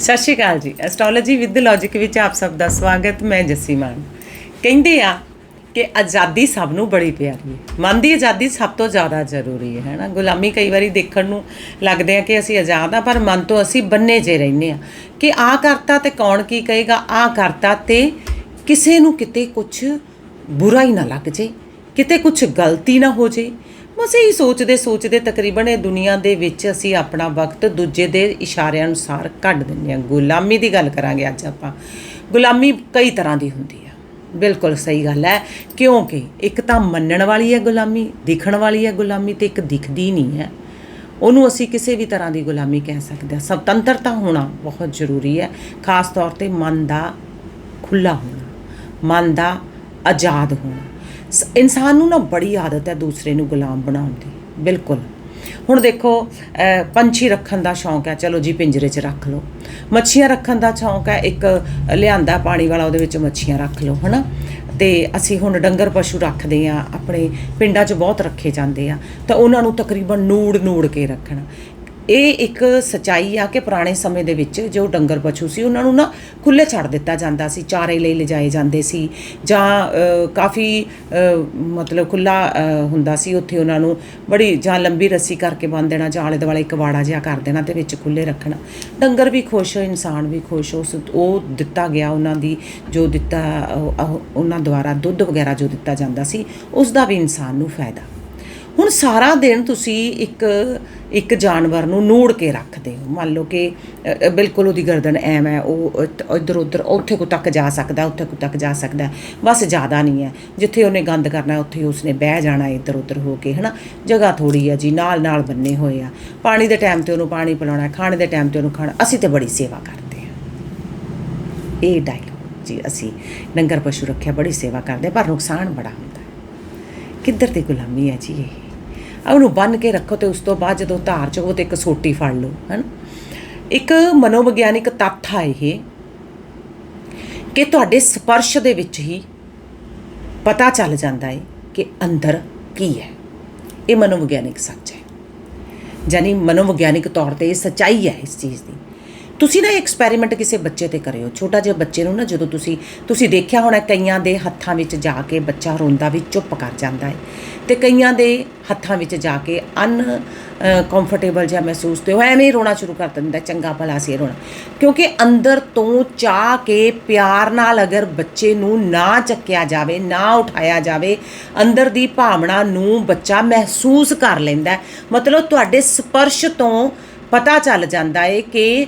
ਸਤਿ ਸ਼੍ਰੀ ਅਕਾਲ ਜੀ। Astrology with logic ਵਿੱਚ ਆਪ ਸਭ ਦਾ ਸਵਾਗਤ। ਮੈਂ ਜੱਸੀ ਮਾਨ। ਕਹਿੰਦੇ ਆ ਕਿ ਆਜ਼ਾਦੀ ਸਭ ਨੂੰ ਬੜੀ ਪਿਆਰੀ ਹੈ। ਮਨ ਦੀ ਆਜ਼ਾਦੀ ਸਭ ਤੋਂ ਜ਼ਿਆਦਾ ਜ਼ਰੂਰੀ ਹੈ, ਹੈਨਾ? ਗੁਲਾਮੀ ਕਈ ਵਾਰੀ ਦੇਖਣ ਨੂੰ ਲੱਗਦੇ ਆ ਕਿ ਅਸੀਂ ਆਜ਼ਾਦ ਆ, ਪਰ ਮਨ ਤੋਂ ਅਸੀਂ ਬੰਨੇ ਜੇ ਰਹਿੰਦੇ ਆ। ਕਿ ਆ ਕਰਤਾ ਤੇ ਕੌਣ ਕੀ ਕਹੇਗਾ? ਆ ਕਰਤਾ ਤੇ ਕਿਸੇ ਨੂੰ ਕਿਤੇ ਕੁਝ ਬੁਰਾ ਹੀ ਨਾ ਲੱਗ ਜੇ, ਕਿਤੇ ਕੁਝ ਗਲਤੀ ਨਾ ਹੋ ਜੇ। ਬਸ ਇਹੀ ਸੋਚਦੇ ਸੋਚਦੇ ਤਕਰੀਬਨ ਇਹ ਦੁਨੀਆ ਦੇ ਵਿੱਚ ਅਸੀਂ ਆਪਣਾ ਵਕਤ ਦੂਜੇ ਦੇ ਇਸ਼ਾਰਿਆਂ ਅਨੁਸਾਰ ਕੱਢ ਦਿੰਦੇ ਹਾਂ। ਗੁਲਾਮੀ ਦੀ ਗੱਲ ਕਰਾਂਗੇ ਅੱਜ ਆਪਾਂ। ਗੁਲਾਮੀ ਕਈ ਤਰ੍ਹਾਂ ਦੀ ਹੁੰਦੀ ਆ। ਬਿਲਕੁਲ ਸਹੀ ਗੱਲ ਹੈ। ਕਿਉਂਕਿ ਇੱਕ ਤਾਂ ਮੰਨਣ ਵਾਲੀ ਹੈ ਗੁਲਾਮੀ, ਦਿਖਣ ਵਾਲੀ ਹੈ ਗੁਲਾਮੀ ਤੇ ਇੱਕ ਦਿਖਦੀ ਨਹੀਂ ਹੈ। ਉਹਨੂੰ ਅਸੀਂ ਕਿਸੇ ਵੀ ਤਰ੍ਹਾਂ ਦੀ ਗੁਲਾਮੀ ਕਹਿ ਸਕਦੇ ਹਾਂ। ਸੁਤੰਤਰਤਾ ਹੋਣਾ ਬਹੁਤ ਜ਼ਰੂਰੀ ਹੈ। ਖਾਸ ਤੌਰ ਤੇ ਮਨ ਦਾ ਖੁੱਲਾ ਹੋਣਾ, ਮਨ ਦਾ ਆਜ਼ਾਦ ਹੋਣਾ। ਇਨਸਾਨ ਨੂੰ ਨਾ ਬੜੀ ਆਦਤ ਹੈ ਦੂਸਰੇ ਨੂੰ ਗੁਲਾਮ ਬਣਾਉਣ ਦੀ, ਬਿਲਕੁਲ। ਹੁਣ ਦੇਖੋ ਪੰਛੀ ਰੱਖਣ ਦਾ ਸ਼ੌਂਕ ਹੈ, ਚਲੋ ਜੀ ਪਿੰਜਰੇ 'ਚ ਰੱਖ ਲਓ। ਮੱਛੀਆਂ ਰੱਖਣ ਦਾ ਸ਼ੌਂਕ ਹੈ, ਇੱਕ ਲਿਆਂਦਾ ਪਾਣੀ ਵਾਲਾ ਉਹਦੇ ਵਿੱਚ ਮੱਛੀਆਂ ਰੱਖ ਲਓ, ਹਨਾ? ਤੇ ਅਸੀਂ ਹੁਣ ਡੰਗਰ ਪਸ਼ੂ ਰੱਖਦੇ ਆ ਆਪਣੇ ਪਿੰਡਾਂ 'ਚ ਬਹੁਤ ਰੱਖੇ ਜਾਂਦੇ ਆ, ਤਾਂ ਉਹਨਾਂ ਨੂੰ ਤਕਰੀਬਨ ਨੂੜ ਨੂੜ ਕੇ ਰੱਖਣਾ। ਇਹ ਇੱਕ ਸਚਾਈ ਆ ਕਿ ਪੁਰਾਣੇ ਸਮੇਂ ਦੇ ਵਿੱਚ ਜੋ ਡੰਗਰ ਪਸ਼ੂ ਸੀ, ਉਹਨਾਂ ਨੂੰ ਨਾ ਖੁੱਲੇ ਛੱਡ ਦਿੱਤਾ ਜਾਂਦਾ ਸੀ, ਚਾਰੇ ਲਈ ਲਿਜਾਏ ਜਾਂਦੇ ਸੀ ਜਾਂ ਕਾਫੀ ਮਤਲਬ ਖੁੱਲਾ ਹੁੰਦਾ ਸੀ, ਉੱਥੇ ਉਹਨਾਂ ਨੂੰ ਬੜੀ ਜਾਂ ਲੰਬੀ ਰੱਸੀ ਕਰਕੇ ਬੰਨ ਦੇਣਾ ਜਾਂ ਆਲੇ ਦੁਆਲੇ ਕਵਾੜਾ ਜਿਹਾ ਕਰ ਦੇਣਾ ਤੇ ਵਿੱਚ ਖੁੱਲੇ ਰੱਖਣਾ। ਡੰਗਰ ਵੀ ਖੁਸ਼ ਹੋ ਇਨਸਾਨ ਵੀ ਖੁਸ਼ ਹੋ ਉਹ ਦਿੱਤਾ ਗਿਆ ਉਹਨਾਂ ਦੀ, ਜੋ ਦਿੱਤਾ ਉਹਨਾਂ ਦੁਆਰਾ ਦੁੱਧ ਵਗੈਰਾ ਜੋ ਦਿੱਤਾ ਜਾਂਦਾ ਸੀ, ਉਸ ਦਾ ਵੀ ਇਨਸਾਨ ਨੂੰ ਫਾਇਦਾ। ਹੁਣ ਸਾਰਾ ਦਿਨ ਤੁਸੀਂ ਇੱਕ ਇੱਕ ਜਾਨਵਰ ਨੂੰ ਨੂੜ ਕੇ ਰੱਖਦੇ ਹੋ। ਮੰਨ ਲਓ ਕਿ ਬਿਲਕੁਲ ਉਹਦੀ ਗਰਦਨ ਐਮ ਹੈ ਉਹ ਇੱਧਰ ਉੱਧਰ ਉੱਥੇ ਕੋ ਤੱਕ ਜਾ ਸਕਦਾ ਉੱਥੇ ਕੋ ਤੱਕ ਜਾ ਸਕਦਾ ਬਸ ਜ਼ਿਆਦਾ ਨਹੀਂ ਹੈ। ਜਿੱਥੇ ਉਹਨੇ ਗੰਦ ਕਰਨਾ ਉੱਥੇ ਉਸਨੇ ਬਹਿ ਜਾਣਾ ਹੈ ਇੱਧਰ ਉੱਧਰ ਹੋ ਕੇ ਹਨਾ? ਜਗ੍ਹਾ ਥੋੜੀ ਹੈ ਜੀ ਨਾਲ ਨਾਲ ਬੰਨੇ ਹੋਏ ਆ। ਪਾਣੀ ਦੇ ਟਾਈਮ ਤੇ ਉਹਨੂੰ ਪਾਣੀ ਪਿਲਾਉਣਾ ਖਾਣੇ ਦੇ ਟਾਈਮ ਤੇ ਉਹਨੂੰ ਖਾਣਾ ਅਸੀਂ ਤੇ ਬੜੀ ਸੇਵਾ ਕਰਦੇ ਹਾਂ। ਇਹ ਡਾਇਲੋਗ ਜੀ ਅਸੀਂ ਡੰਗਰ ਪਸ਼ੂ ਰੱਖਿਆ ਬੜੀ ਸੇਵਾ ਕਰਦੇ ਹਾਂ, ਪਰ ਨੁਕਸਾਨ ਬੜਾ ਹੁੰਦਾ ਕਿੱਧਰ ਦੀ ਗੁਲਾਮੀ ਹੈ ਜੀ ਇਹ? ਉਹਨੂੰ ਬੰਨ ਕੇ ਰੱਖੋ ਤੇ ਉਸ ਤੋਂ ਬਾਅਦ ਜਦੋਂ ਧਾਰ ਚੋ ਤੇ ਇੱਕ ਸੋਟੀ ਫੜ ਲਓ, ਹਨ? ਇੱਕ ਮਨੋਵਿਗਿਆਨਿਕ ਤੱਥ ਆ ਇਹ ਕਿ ਤੁਹਾਡੇ ਸਪਰਸ਼ ਦੇ ਵਿੱਚ ਹੀ ਪਤਾ ਚੱਲ ਜਾਂਦਾ ਹੈ ਕਿ ਅੰਦਰ ਕੀ ਹੈ। ਇਹ ਮਨੋਵਿਗਿਆਨਿਕ ਸੱਚ ਹੈ। ਜਾਨੀ ਮਨੋਵਿਗਿਆਨਿਕ ਤੌਰ ਤੇ ਇਹ ਸਚਾਈ ਹੈ ਇਸ ਚੀਜ਼ ਦੀ। ਤੁਸੀਂ ਨਾ ਐਕਸਪੈਰੀਮੈਂਟ ਕਿਸੇ ਬੱਚੇ ਤੇ ਕਰਿਓ। ਛੋਟਾ ਜਿਹਾ ਬੱਚੇ ਨੂੰ ਨਾ ਜਦੋਂ ਤੁਸੀਂ ਤੁਸੀਂ ਦੇਖਿਆ ਹੋਣਾ ਕਈਆਂ ਦੇ ਹੱਥਾਂ ਵਿੱਚ ਜਾ ਕੇ ਬੱਚਾ ਰੋਂਦਾ ਵੀ ਚੁੱਪ ਕਰ ਜਾਂਦਾ ਹੈ। ਤੇ ਕਈਆਂ ਦੇ ਹੱਥਾਂ ਵਿੱਚ ਜਾ ਕੇ ਅਨ ਕੰਫਰਟੇਬਲ ਜਿਹਾ ਮਹਿਸੂਸ ਤੇ ਉਹ ਐਵੇਂ ਰੋਣਾ ਸ਼ੁਰੂ ਕਰ ਦਿੰਦਾ, ਚੰਗਾ ਭਲਾ ਸੀ ਰੋਣਾ। ਕਿਉਂਕਿ ਅੰਦਰ ਤੋਂ ਚਾਹ ਕੇ ਪਿਆਰ ਨਾਲ ਅਗਰ ਬੱਚੇ ਨੂੰ ਨਾ ਚੱਕਿਆ ਜਾਵੇ, ਨਾ ਉਠਾਇਆ ਜਾਵੇ, ਅੰਦਰ ਦੀ ਭਾਵਨਾ ਨੂੰ ਬੱਚਾ ਮਹਿਸੂਸ ਕਰ ਲੈਂਦਾ ਮਤਲਬ ਤੁਹਾਡੇ ਸਪਰਸ਼ ਤੋਂ ਪਤਾ ਚੱਲ ਜਾਂਦਾ ਹੈ ਕਿ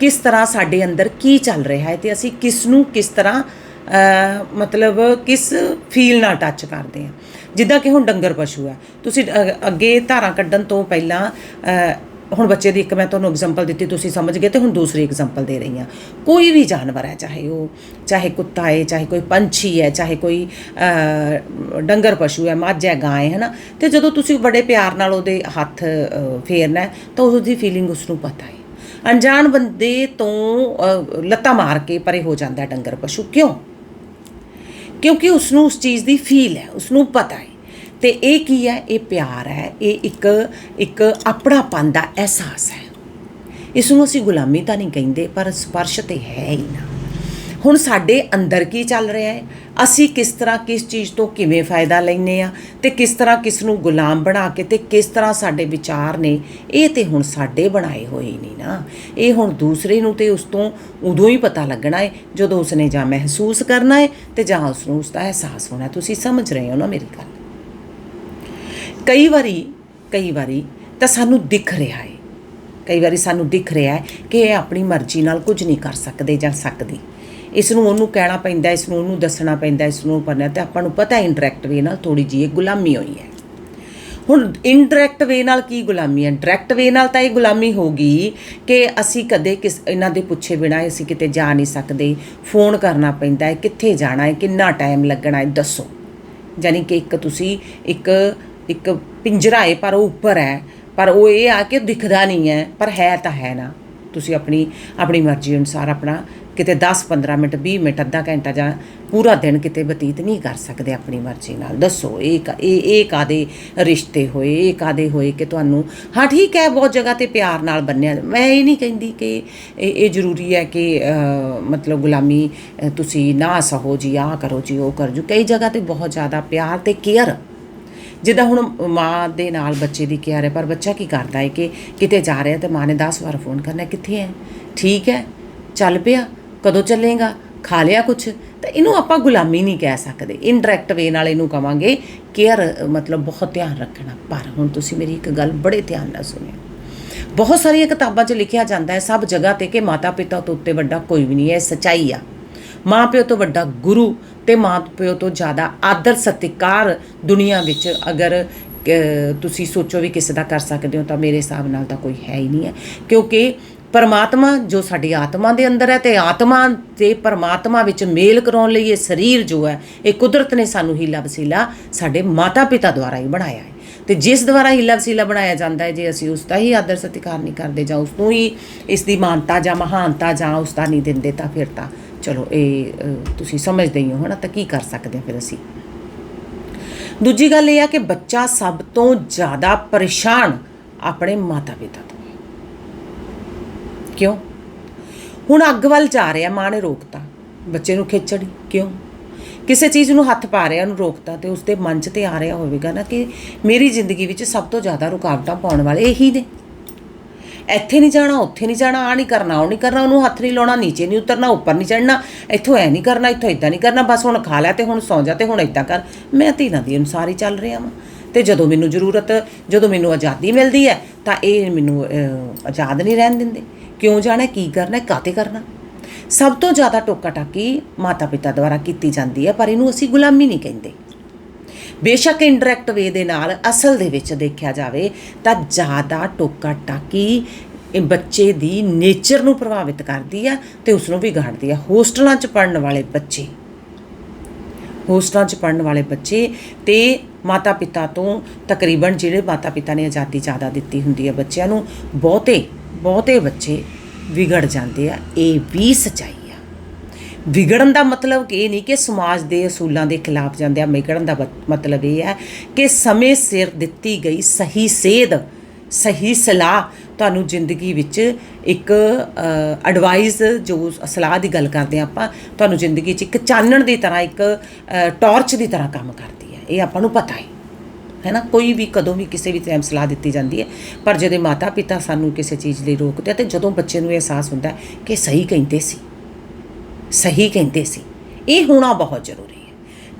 ਕਿਸ ਤਰ੍ਹਾਂ ਸਾਡੇ ਅੰਦਰ ਕੀ ਚੱਲ ਰਿਹਾ ਹੈ ਤੇ ਅਸੀਂ ਕਿਸ ਨੂੰ ਕਿਸ ਤਰ੍ਹਾਂ ਮਤਲਬ ਕਿਸ ਫੀਲ ਨਾਲ ਟੱਚ ਕਰਦੇ ਹਾਂ। ਜਿੱਦਾਂ ਕਿ ਹੁਣ ਡੰਗਰ ਪਸ਼ੂ ਹੈ। ਤੁਸੀਂ ਅੱਗੇ ਧਾਰਾਂ ਕੱਢਣ ਤੋਂ ਪਹਿਲਾਂ ਹੁਣ ਬੱਚੇ ਦੀ ਇੱਕ ਮੈਂ ਤੁਹਾਨੂੰ ਐਗਜ਼ਾਮਪਲ ਦਿੱਤੀ, ਤੁਸੀਂ ਸਮਝ ਗਏ ਤੇ ਹੁਣ ਦੂਸਰੀ ਐਗਜ਼ਾਮਪਲ ਦੇ ਰਹੀ ਹਾਂ। ਕੋਈ ਵੀ ਜਾਨਵਰ ਹੈ, ਚਾਹੇ ਉਹ, ਚਾਹੇ ਕੁੱਤਾ ਹੈ, ਚਾਹੇ ਕੋਈ ਪੰਛੀ ਹੈ, ਚਾਹੇ ਕੋਈ ਡੰਗਰ ਪਸ਼ੂ ਹੈ, ਮੱਝ ਹੈ, ਗਾਂ ਹੈ ਨਾ ਤੇ ਜਦੋਂ ਤੁਸੀਂ ਬੜੇ ਪਿਆਰ ਨਾਲ ਉਹਦੇ ਹੱਥ ਫੇਰਨਾ ਤਾਂ ਉਸ ਦੀ ਫੀਲਿੰਗ ਉਸ ਨੂੰ ਪਤਾ ਹੈ। ਅਣਜਾਣ ਬੰਦੇ ਤੋਂ ਲੱਤਾਂ ਮਾਰ ਕੇ ਪਰੇ ਹੋ ਜਾਂਦਾ ਡੰਗਰ ਪਸ਼ੂ। ਕਿਉਂ? ਕਿਉਂਕਿ ਉਸ ਨੂੰ ਉਸ ਚੀਜ਼ ਦੀ ਫੀਲ ਹੈ ਉਸ ਨੂੰ ਪਤਾ ਹੈ। ਤੇ ਇਹ ਕੀ ਹੈ? ਇਹ ਪਿਆਰ ਹੈ। ਇਹ ਇੱਕ ਇੱਕ ਆਪਣਾਪਨ ਦਾ ਅਹਿਸਾਸ ਹੈ। ਇਸ ਨੂੰ ਅਸੀਂ ਗੁਲਾਮੀ ਤਾਂ ਨਹੀਂ ਕਹਿੰਦੇ, ਪਰ ਸਪਰਸ਼ ਤੇ ਹੈ ਹੀ ਨਾ। ਹੁਣ ਸਾਡੇ ਅੰਦਰ ਕੀ ਚੱਲ ਰਿਹਾ ਹੈ? ਅਸੀਂ ਕਿਸ ਤਰ੍ਹਾਂ, ਕਿਸ ਚੀਜ਼ ਤੋਂ ਕਿਵੇਂ ਫਾਇਦਾ ਲੈਨੇ ਆ ਤੇ ਕਿਸ ਤਰ੍ਹਾਂ ਕਿਸ ਨੂੰ ਗੁਲਾਮ ਬਣਾ ਕੇ ਤੇ ਕਿਸ ਤਰ੍ਹਾਂ ਸਾਡੇ ਵਿਚਾਰ ਨੇ, ਇਹ ਤੇ ਹੁਣ ਸਾਡੇ ਬਣਾਏ ਹੋਏ ਨਹੀਂ ਨਾ। ਇਹ ਹੁਣ ਦੂਸਰੇ ਨੂੰ ਤੇ ਉਸ ਤੋਂ ਉਦੋਂ ਹੀ ਪਤਾ ਲੱਗਣਾ ਹੈ, ਜਦੋਂ ਉਸਨੇ ਜਾਂ ਮਹਿਸੂਸ ਕਰਨਾ ਹੈ ਤੇ ਜਾਂ ਉਸ ਨੂੰ ਉਸ ਦਾ ਅਹਿਸਾਸ ਹੋਣਾ ਤੁਸੀਂ ਸਮਝ ਰਹੇ ਹੋ ਨਾ ਮੇਰੀ ਗੱਲ? ਕਈ ਵਾਰੀ ਕਈ ਵਾਰੀ ਤਾਂ ਸਾਨੂੰ ਦਿਖ ਰਿਹਾ ਹੈ ਕਈ ਵਾਰੀ ਸਾਨੂੰ ਦਿਖ ਰਿਹਾ ਹੈ ਕਿ ਇਹ ਆਪਣੀ ਮਰਜ਼ੀ ਨਾਲ ਕੁਝ ਨਹੀਂ ਕਰ ਸਕਦੇ ਜਾਂ ਸਕਦੀ। ਇਸ ਨੂੰ ਉਹਨੂੰ ਕਹਿਣਾ ਪੈਂਦਾ ਇਸ ਨੂੰ ਉਹਨੂੰ ਦੱਸਣਾ ਪੈਂਦਾ ਇਸ ਨੂੰ ਕਰਨਾ ਤੇ ਆਪਾਂ ਨੂੰ ਪਤਾ ਇਨਡਾਇਰੈਕਟ ਵੇ ਨਾਲ ਥੋੜੀ ਜਿਹੀ ਇਹ ਗੁਲਾਮੀ ਹੋਈ ਹੈ ਹੁਣ ਇਨਡਾਇਰੈਕਟ ਵੇ ਨਾਲ ਕੀ ਗੁਲਾਮੀ ਹੈ ਡਾਇਰੈਕਟ ਵੇ ਨਾਲ ਤਾਂ ਇਹ ਗੁਲਾਮੀ ਹੋਗੀ ਕਿ ਅਸੀਂ ਕਦੇ ਕਿਸ, ਇਹਨਾਂ ਦੇ ਪੁੱਛੇ ਬਿਨਾ ਅਸੀਂ ਕਿਤੇ ਜਾ ਨਹੀਂ ਸਕਦੇ। ਫੋਨ ਕਰਨਾ ਪੈਂਦਾ ਹੈ ਕਿੱਥੇ ਜਾਣਾ ਹੈ ਕਿੰਨਾ ਟਾਈਮ ਲੱਗਣਾ ਹੈ ਦੱਸੋ। ਯਾਨੀ ਕਿ ਇੱਕ ਤੁਸੀਂ ਇੱਕ ਇੱਕ ਪਿੰਜਰਾ ਹੈ ਪਰ ਉਹ ਉੱਪਰ ਹੈ, ਪਰ ਉਹ ਇਹ ਆ ਕਿ ਦਿਖਦਾ ਨਹੀਂ ਹੈ, ਪਰ ਹੈ ਤਾਂ ਹੈ ਨਾ। ਤੁਸੀਂ ਆਪਣੀ ਆਪਣੀ ਮਰਜ਼ੀ ਅਨੁਸਾਰ ਆਪਣਾ ਕਿਤੇ 10 15 ਮਿੰਟ 20 ਮਿੰਟ, ਅੱਧਾ ਘੰਟਾ ਜਾਂ ਪੂਰਾ ਦਿਨ ਕਿਤੇ ਬਤੀਤ ਨਹੀਂ ਕਰ ਸਕਦੇ ਆਪਣੀ ਮਰਜ਼ੀ ਨਾਲ। ਦੱਸੋ, ਇਹ ਕਾ- ਇਹ ਇਹ ਕਾਦੇ ਰਿਸ਼ਤੇ ਹੋਏ, ਇਹ ਕਾਦੇ ਹੋਏ ਕਿ ਤੁਹਾਨੂੰ, ਹਾਂ ਠੀਕ ਹੈ, ਬਹੁਤ ਜਗ੍ਹਾ ਤੇ ਪਿਆਰ ਨਾਲ ਬੰਨਿਆ। ਮੈਂ ਇਹ ਨਹੀਂ ਕਹਿੰਦੀ ਕਿ ਇਹ ਇਹ ਜ਼ਰੂਰੀ ਹੈ ਕਿ ਮਤਲਬ ਗੁਲਾਮੀ ਤੁਸੀਂ ਨਾ ਸਹੋ ਜੀ, ਆਹ ਕਰੋ ਜੀ, ਉਹ ਕਰ ਜੋ। ਕਈ ਜਗ੍ਹਾ ਤੇ ਬਹੁਤ ਜ਼ਿਆਦਾ ਪਿਆਰ ਤੇ ਕੇਅਰ ਜਿੱਦਾਂ ਹੁਣ ਮਾਂ ਦੇ ਨਾਲ ਬੱਚੇ ਦੀ ਕੇਅਰ ਹੈ, ਪਰ ਬੱਚਾ ਕੀ ਕਰਦਾ ਹੈ ਕਿ ਕਿਤੇ ਜਾ ਰਿਹਾ ਤੇ ਮਾਂ ਨੇ 10 ਵਾਰ ਫੋਨ ਕਰਨਾ, ਕਿੱਥੇ ਹੈ? ਠੀਕ ਹੈ, ਚੱਲ ਪਿਆ, ਕਦੋਂ ਚੱਲੇਗਾ? ਖਾ ਲਿਆ ਕੁਛ? ਤਾਂ ਇਹਨੂੰ ਆਪਾਂ ਗੁਲਾਮੀ ਨਹੀਂ ਕਹਿ ਸਕਦੇ। ਇਨਡਾਇਰੈਕਟ ਵੇ ਨਾਲ ਇਹਨੂੰ ਕਵਾਂਗੇ ਕੇਅਰ ਮਤਲਬ ਬਹੁਤ ਧਿਆਨ ਰੱਖਣਾ। ਪਰ ਹੁਣ ਤੁਸੀਂ ਮੇਰੀ ਇੱਕ ਗੱਲ ਬੜੇ ਧਿਆਨ ਨਾਲ ਸੁਣਿਓ। ਬਹੁਤ ਸਾਰੀਆਂ ਕਿਤਾਬਾਂ 'ਚ ਲਿਖਿਆ ਜਾਂਦਾ ਹੈ, ਸਭ ਜਗ੍ਹਾ ਤੇ ਕਿ ਮਾਤਾ ਪਿਤਾ ਤੋਂ ਉੱਤੇ ਵੱਡਾ ਕੋਈ ਵੀ ਨਹੀਂ ਹੈ, ਇਹ ਸਚਾਈ ਆ। ਮਾਂ ਪਿਓ ਤੋਂ ਵੱਡਾ ਗੁਰੂ ਤੇ ਮਾਂ ਪਿਓ ਤੋਂ ਜ਼ਿਆਦਾ ਆਦਰ ਸਤਿਕਾਰ ਦੁਨੀਆ ਵਿੱਚ ਅਗਰ ਤੁਸੀਂ ਸੋਚੋ ਵੀ ਕਿਸੇ ਦਾ ਕਰ ਸਕਦੇ ਹੋ ਤਾਂ ਮੇਰੇ ਹਿਸਾਬ ਨਾਲ ਤਾਂ ਕੋਈ ਹੈ ਹੀ ਨਹੀਂ ਹੈ। ਕਿਉਂਕਿ ਪਰਮਾਤਮਾ ਜੋ ਸਾਡੀ ਆਤਮਾ ਦੇ ਅੰਦਰ ਹੈ ਤੇ ਆਤਮਾ ਤੇ ਪਰਮਾਤਮਾ ਵਿੱਚ ਮੇਲ ਕਰਾਉਣ ਲਈ ਇਹ ਸਰੀਰ ਜੋ ਹੈ, ਇਹ ਕੁਦਰਤ ਨੇ ਸਾਨੂੰ ਹੀਲਾ ਵਸੀਲਾ ਸਾਡੇ ਮਾਤਾ ਪਿਤਾ ਦੁਆਰਾ ਹੀ ਬਣਾਇਆ ਹੈ। ਤੇ ਜਿਸ ਦੁਆਰਾ ਹੀਲਾ ਵਸੀਲਾ ਬਣਾਇਆ ਜਾਂਦਾ ਹੈ, ਜੇ ਅਸੀਂ ਉਸ ਦਾ ਹੀ ਆਦਰ ਸਤਿਕਾਰ ਨਹੀਂ ਕਰਦੇ ਜਾਂ ਉਸ ਨੂੰ ਹੀ ਇਸ ਦੀ ਮਾਨਤਾ ਜਾਂ ਮਹਾਨਤਾ ਜਾਂ ਉਸ ਦਾ ਨਹੀਂ ਦਿੰਦੇ ਤਾਂ ਫਿਰ ਤਾਂ ਚਲੋ, ਇਹ ਤੁਸੀਂ ਸਮਝਦੇ ਹੀ ਹੋ, ਹਨਾ, ਤਾਂ ਕੀ ਕਰ ਸਕਦੇ ਹਾਂ ਫਿਰ ਅਸੀਂ? ਦੂਜੀ ਗੱਲ ਇਹ ਆ ਕਿ ਬੱਚਾ ਸਭ ਤੋਂ ਜ਼ਿਆਦਾ ਪਰੇਸ਼ਾਨ ਆਪਣੇ ਮਾਤਾ ਪਿਤਾ ਤੋਂ। ਕਿਉਂ? ਹੁਣ ਅੱਗ ਵੱਲ ਜਾ ਰਿਹਾ, ਮਾਂ ਨੇ ਰੋਕਤਾ। ਬੱਚੇ ਨੂੰ ਖਿੱਚੜੀ, ਕਿਉਂ? ਕਿਸੇ ਚੀਜ਼ ਨੂੰ ਹੱਥ ਪਾ ਰਿਹਾ, ਉਹਨੂੰ ਰੋਕਤਾ ਤੇ ਉਸਦੇ ਮਨ 'ਚ ਤੇ ਆ ਰਿਹਾ ਹੋਵੇਗਾ ਨਾ ਕਿ ਮੇਰੀ ਜ਼ਿੰਦਗੀ ਵਿੱਚ ਸਭ ਤੋਂ ਜ਼ਿਆਦਾ ਰੁਕਾਵਟਾਂ ਪਾਉਣ ਵਾਲੇ ਇਹੀ ਨੇ। ਇੱਥੇ ਨਹੀਂ ਜਾਣਾ, ਉੱਥੇ ਨਹੀਂ ਜਾਣਾ ਆ ਨਹੀਂ ਕਰਨਾ, ਉਹ ਨਹੀਂ ਕਰਨਾ, ਉਹਨੂੰ ਹੱਥ ਨਹੀਂ ਲਾਉਣਾ, ਨੀਚੇ ਨਹੀਂ ਉਤਰਨਾ, ਉੱਪਰ ਨਹੀਂ ਚੜਨਾ ਇੱਥੋਂ ਐ ਨਹੀਂ ਕਰਨਾ, ਇੱਥੋਂ ਇਦਾਂ ਨਹੀਂ ਕਰਨਾ, ਬਸ ਹੁਣ ਖਾ ਲਿਆ ਤੇ ਹੁਣ ਸੌਂ ਜਾ ਤੇ ਹੁਣ ਇਦਾਂ ਕਰ। ਮੈਂ ਧੀਨਾਂ ਦੀ ਅਨੁਸਾਰ ਹੀ ਚੱਲ ਰਿਹਾ ਵਾਂ। ਤੇ ਜਦੋਂ ਮੈਨੂੰ ਜ਼ਰੂਰਤ, ਜਦੋਂ ਮੈਨੂੰ ਆਜ਼ਾਦੀ ਮਿਲਦੀ ਹੈ, ਤਾਂ ਇਹ ਮੈਨੂੰ ਆਜ਼ਾਦ ਨਹੀਂ ਰਹਿਣ ਦਿੰਦੇ। ਕਿਉਂ ਜਾਣਾ, ਕੀ ਕਰਨਾ ਕਾਤੇ ਕਰਨਾ? ਸਭ ਤੋਂ ਜ਼ਿਆਦਾ ਟੋਕਾ ਟਾਕੀ ਮਾਤਾ ਪਿਤਾ ਦੁਆਰਾ ਕੀਤੀ ਜਾਂਦੀ ਹੈ, ਪਰ ਇਹਨੂੰ ਅਸੀਂ ਗੁਲਾਮੀ ਨਹੀਂ ਕਹਿੰਦੇ। ਬੇਸ਼ੱਕ ਇਨਡਾਇਰੈਕਟ ਵੇ ਦੇ ਨਾਲ ਅਸਲ ਦੇ ਵਿੱਚ ਦੇਖਿਆ ਜਾਵੇ ਤਾਂ ਜ਼ਿਆਦਾ ਟੋਕਾ ਟਾਕੀ ਇਹ ਬੱਚੇ ਦੀ ਨੇਚਰ ਨੂੰ ਪ੍ਰਭਾਵਿਤ ਕਰਦੀ ਆ ਤੇ ਉਸ ਨੂੰ ਵਿਗਾੜਦੀ ਆ। ਹੋਸਟਲਾਂ 'ਚ ਪੜਨ ਵਾਲੇ ਬੱਚੇ। ਹੋਸਟਲਾਂ 'ਚ ਪੜਨ ਵਾਲੇ ਬੱਚੇ ਤੇ ਮਾਤਾ ਪਿਤਾ ਤੋਂ ਤਕਰੀਬਨ ਜਿਹੜੇ ਮਾਤਾ ਪਿਤਾ ਨੇ ਆਜ਼ਾਦੀ ਜ਼ਿਆਦਾ ਦਿੱਤੀ ਹੁੰਦੀ ਹੈ ਬੱਚਿਆਂ ਨੂੰ, ਬਹੁਤੇ ਬਹੁਤੇ ਬੱਚੇ ਵਿਗੜ ਜਾਂਦੇ ਆ। ਇਹ ਵੀ ਸਚਾਈ ਵਿਗੜਨ ਦਾ ਮਤਲਬ ਇਹ ਨਹੀਂ ਕਿ ਸਮਾਜ ਦੇ ਅਸੂਲਾਂ ਦੇ ਖਿਲਾਫ ਜਾਂਦੇ ਆ। ਵਿਗੜਨ ਦਾ ਬਤ- ਮਤਲਬ ਇਹ ਹੈ ਕਿ ਸਮੇਂ ਸਿਰ ਦਿੱਤੀ ਗਈ ਸਹੀ ਸੇਧ, ਸਹੀ ਸਲਾਹ ਤੁਹਾਨੂੰ ਜ਼ਿੰਦਗੀ ਵਿੱਚ ਇੱਕ ਐਡਵਾਈਸ ਜੋ ਸਲਾਹ ਦੀ ਗੱਲ ਕਰਦੇ ਆ ਆਪਾਂ, ਤੁਹਾਨੂੰ ਜ਼ਿੰਦਗੀ 'ਚ ਇੱਕ ਚਾਨਣ ਦੀ ਤਰ੍ਹਾਂ, ਇੱਕ ਟਾਰਚ ਦੀ ਤਰ੍ਹਾਂ ਕੰਮ ਕਰਦੀ ਹੈ। ਇਹ ਆਪਾਂ ਨੂੰ ਪਤਾ ਹੈ। ਹੈ ਨਾ? ਕੋਈ ਵੀ ਕਦੋਂ ਵੀ ਕਿਸੇ ਵੀ ਟਾਈਮ ਸਲਾਹ ਦਿੱਤੀ ਜਾਂਦੀ ਹੈ, ਪਰ ਜਦੋਂ ਮਾਤਾ ਪਿਤਾ ਸਾਨੂੰ ਕਿਸੇ ਚੀਜ਼ ਲਈ ਰੋਕਦੇ ਆ ਤੇ ਜਦੋਂ ਬੱਚੇ ਨੂੰ ਇਹ ਅਹਿਸਾਸ ਹੁੰਦਾ ਕਿ ਸਹੀ ਕਹਿੰਦੇ ਸੀ। ਸਹੀ ਕਹਿੰਦੇ ਸੀ। ਇਹ ਹੋਣਾ ਬਹੁਤ ਜ਼ਰੂਰੀ ਹੈ।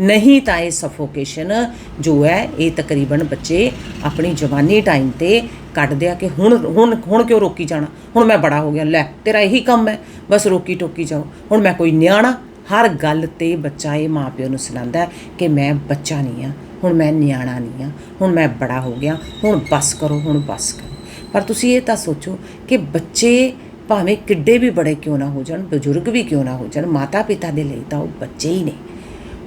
ਨਹੀਂ ਤਾਂ ਇਹ ਸਫੋਕੇਸ਼ਨ ਜੋ ਹੈ, ਇਹ ਤਕਰੀਬਨ ਬੱਚੇ ਆਪਣੀ ਜਵਾਨੀ ਟਾਈਮ ਤੇ ਕੱਢਦੇ ਆ ਕਿ ਹੁਣ ਹੁਣ ਹੁਣ ਕਿਉਂ ਰੋਕੀ ਜਾਣਾ? ਹੁਣ ਮੈਂ ਬੜਾ ਹੋ ਗਿਆ। ਲੈ, ਤੇਰਾ ਇਹੀ ਕੰਮ ਹੈ। ਬਸ ਰੋਕੀ ਟੋਕੀ ਜਾਓ। ਹੁਣ ਮੈਂ ਕੋਈ ਨਿਆਣਾ। ਹਰ ਗੱਲ ਤੇ ਬੱਚਾ ਇਹ ਮਾਪਿਓ ਨੂੰ ਸੁਣਾਉਂਦਾ ਕਿ ਮੈਂ ਬੱਚਾ ਨਹੀਂ ਆ ਹੁਣ ਮੈਂ ਨਿਆਣਾ ਨਹੀਂ ਆ ਹੁਣ ਮੈਂ ਬੜਾ ਹੋ ਗਿਆ। ਹੁਣ ਬਸ ਕਰੋ, ਹੁਣ ਬਸ ਕਰੋ। ਪਰ ਤੁਸੀਂ ਇਹ ਤਾਂ ਸੋਚੋ ਕਿ ਬੱਚੇ ਭਾਵੇਂ ਕਿੱਡੇ ਵੀ ਬੜੇ ਕਿਉਂ ਨਾ ਹੋ ਜਾਣ, ਬਜ਼ੁਰਗ ਵੀ ਕਿਉਂ ਨਾ ਹੋ ਜਾਣ ਮਾਤਾ ਪਿਤਾ ਦੇ ਲਈ ਤਾਂ ਉਹ ਬੱਚੇ ਹੀ ਨੇ।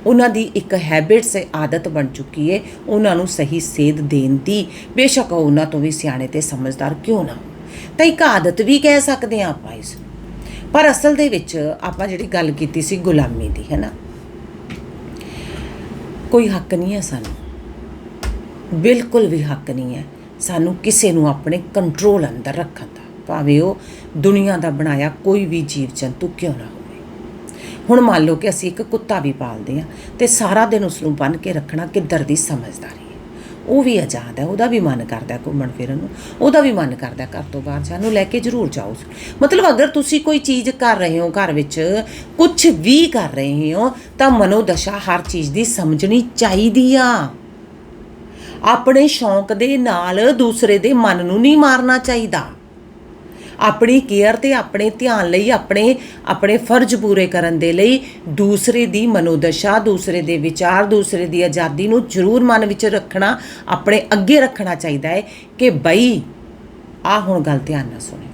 ਉਹਨਾਂ ਦੀ ਇੱਕ ਹੈਬਿਟ ਸੇ ਆਦਤ ਬਣ ਚੁੱਕੀ ਹੈ ਉਹਨਾਂ ਨੂੰ ਸਹੀ ਸੇਧ ਦੇਣ ਦੀ। ਬੇਸ਼ੱਕ ਉਹਨਾਂ ਤੋਂ ਵੀ ਸਿਆਣੇ ਤੇ ਸਮਝਦਾਰ ਕਿਉਂ ਨਾ ਤਾਂ ਇੱਕ ਆਦਤ ਵੀ ਕਹਿ ਸਕਦੇ ਹਾਂ ਆਪਾਂ ਇਸ ਪਰ ਅਸਲ ਦੇ ਵਿੱਚ ਆਪਾਂ ਜਿਹੜੀ ਗੱਲ ਕੀਤੀ ਸੀ ਗੁਲਾਮੀ ਦੀ ਹੈ ਨਾ ਕੋਈ ਹੱਕ ਨਹੀਂ ਹੈ ਸਾਨੂੰ। ਬਿਲਕੁਲ ਵੀ ਹੱਕ ਨਹੀਂ ਹੈ ਸਾਨੂੰ ਕਿਸੇ ਨੂੰ ਆਪਣੇ ਕੰਟਰੋਲ ਅੰਦਰ ਰੱਖਣ ਦਾ। ਭਾਵੇਂ ਉਹ ਦੁਨੀਆ ਦਾ ਬਣਾਇਆ ਕੋਈ ਵੀ ਜੀਵ ਜੰਤੂ ਕਿਉਂ ਨਾ ਹੋਵੇ। ਹੁਣ ਮੰਨ ਲਓ ਕਿ ਅਸੀਂ ਇੱਕ ਕੁੱਤਾ ਵੀ ਪਾਲਦੇ ਹਾਂ ਤੇ ਸਾਰਾ ਦਿਨ ਉਸ ਨੂੰ ਬੰਨ੍ਹ ਕੇ ਰੱਖਣਾ ਕਿੱਧਰ ਦੀ ਸਮਝਦਾਰੀ ਉਹ ਵੀ ਆਜ਼ਾਦ ਹੈ, ਉਹਦਾ ਵੀ ਮਨ ਕਰਦਾ ਘੁੰਮਣ ਫਿਰਨ ਨੂੰ, ਉਹਦਾ ਵੀ ਮਨ ਕਰਦਾ ਘਰ ਤੋਂ ਬਾਹਰ ਜਾਣ ਨੂੰ, ਲੈ ਕੇ ਜ਼ਰੂਰ ਜਾਓ ਮਤਲਬ ਅਗਰ ਤੁਸੀਂ ਕੋਈ ਚੀਜ਼ ਕਰ ਰਹੇ ਹੋ ਘਰ ਵਿੱਚ ਕੁਝ ਵੀ ਕਰ ਰਹੇ ਹੋ, ਤਾਂ ਮਨੋਦਸ਼ਾ ਹਰ ਚੀਜ਼ ਦੀ ਸਮਝਣੀ ਚਾਹੀਦੀ ਆ। ਆਪਣੇ ਸ਼ੌਂਕ ਦੇ ਨਾਲ ਦੂਸਰੇ ਦੇ ਮਨ ਨੂੰ ਨਹੀਂ ਮਾਰਨਾ ਚਾਹੀਦਾ। ਆਪਣੀ ਕੇਅਰ ਤੇ ਆਪਣੇ ਧਿਆਨ ਲਈ, ਆਪਣੇ ਆਪਣੇ ਫਰਜ਼ ਪੂਰੇ ਕਰਨ ਦੇ ਲਈ ਦੂਸਰੇ ਦੀ ਮਨੋਦਸ਼ਾ, ਦੂਸਰੇ ਦੇ ਵਿਚਾਰ, ਦੂਸਰੇ ਦੀ ਆਜ਼ਾਦੀ ਨੂੰ ਜ਼ਰੂਰ ਮਨ ਵਿੱਚ ਰੱਖਣਾ, ਆਪਣੇ ਅੱਗੇ ਰੱਖਣਾ ਚਾਹੀਦਾ ਹੈ ਕਿ ਬਈ ਆ ਹੁਣ ਗੱਲ ਧਿਆਨ ਨਾਲ ਸੁਣਿਓ।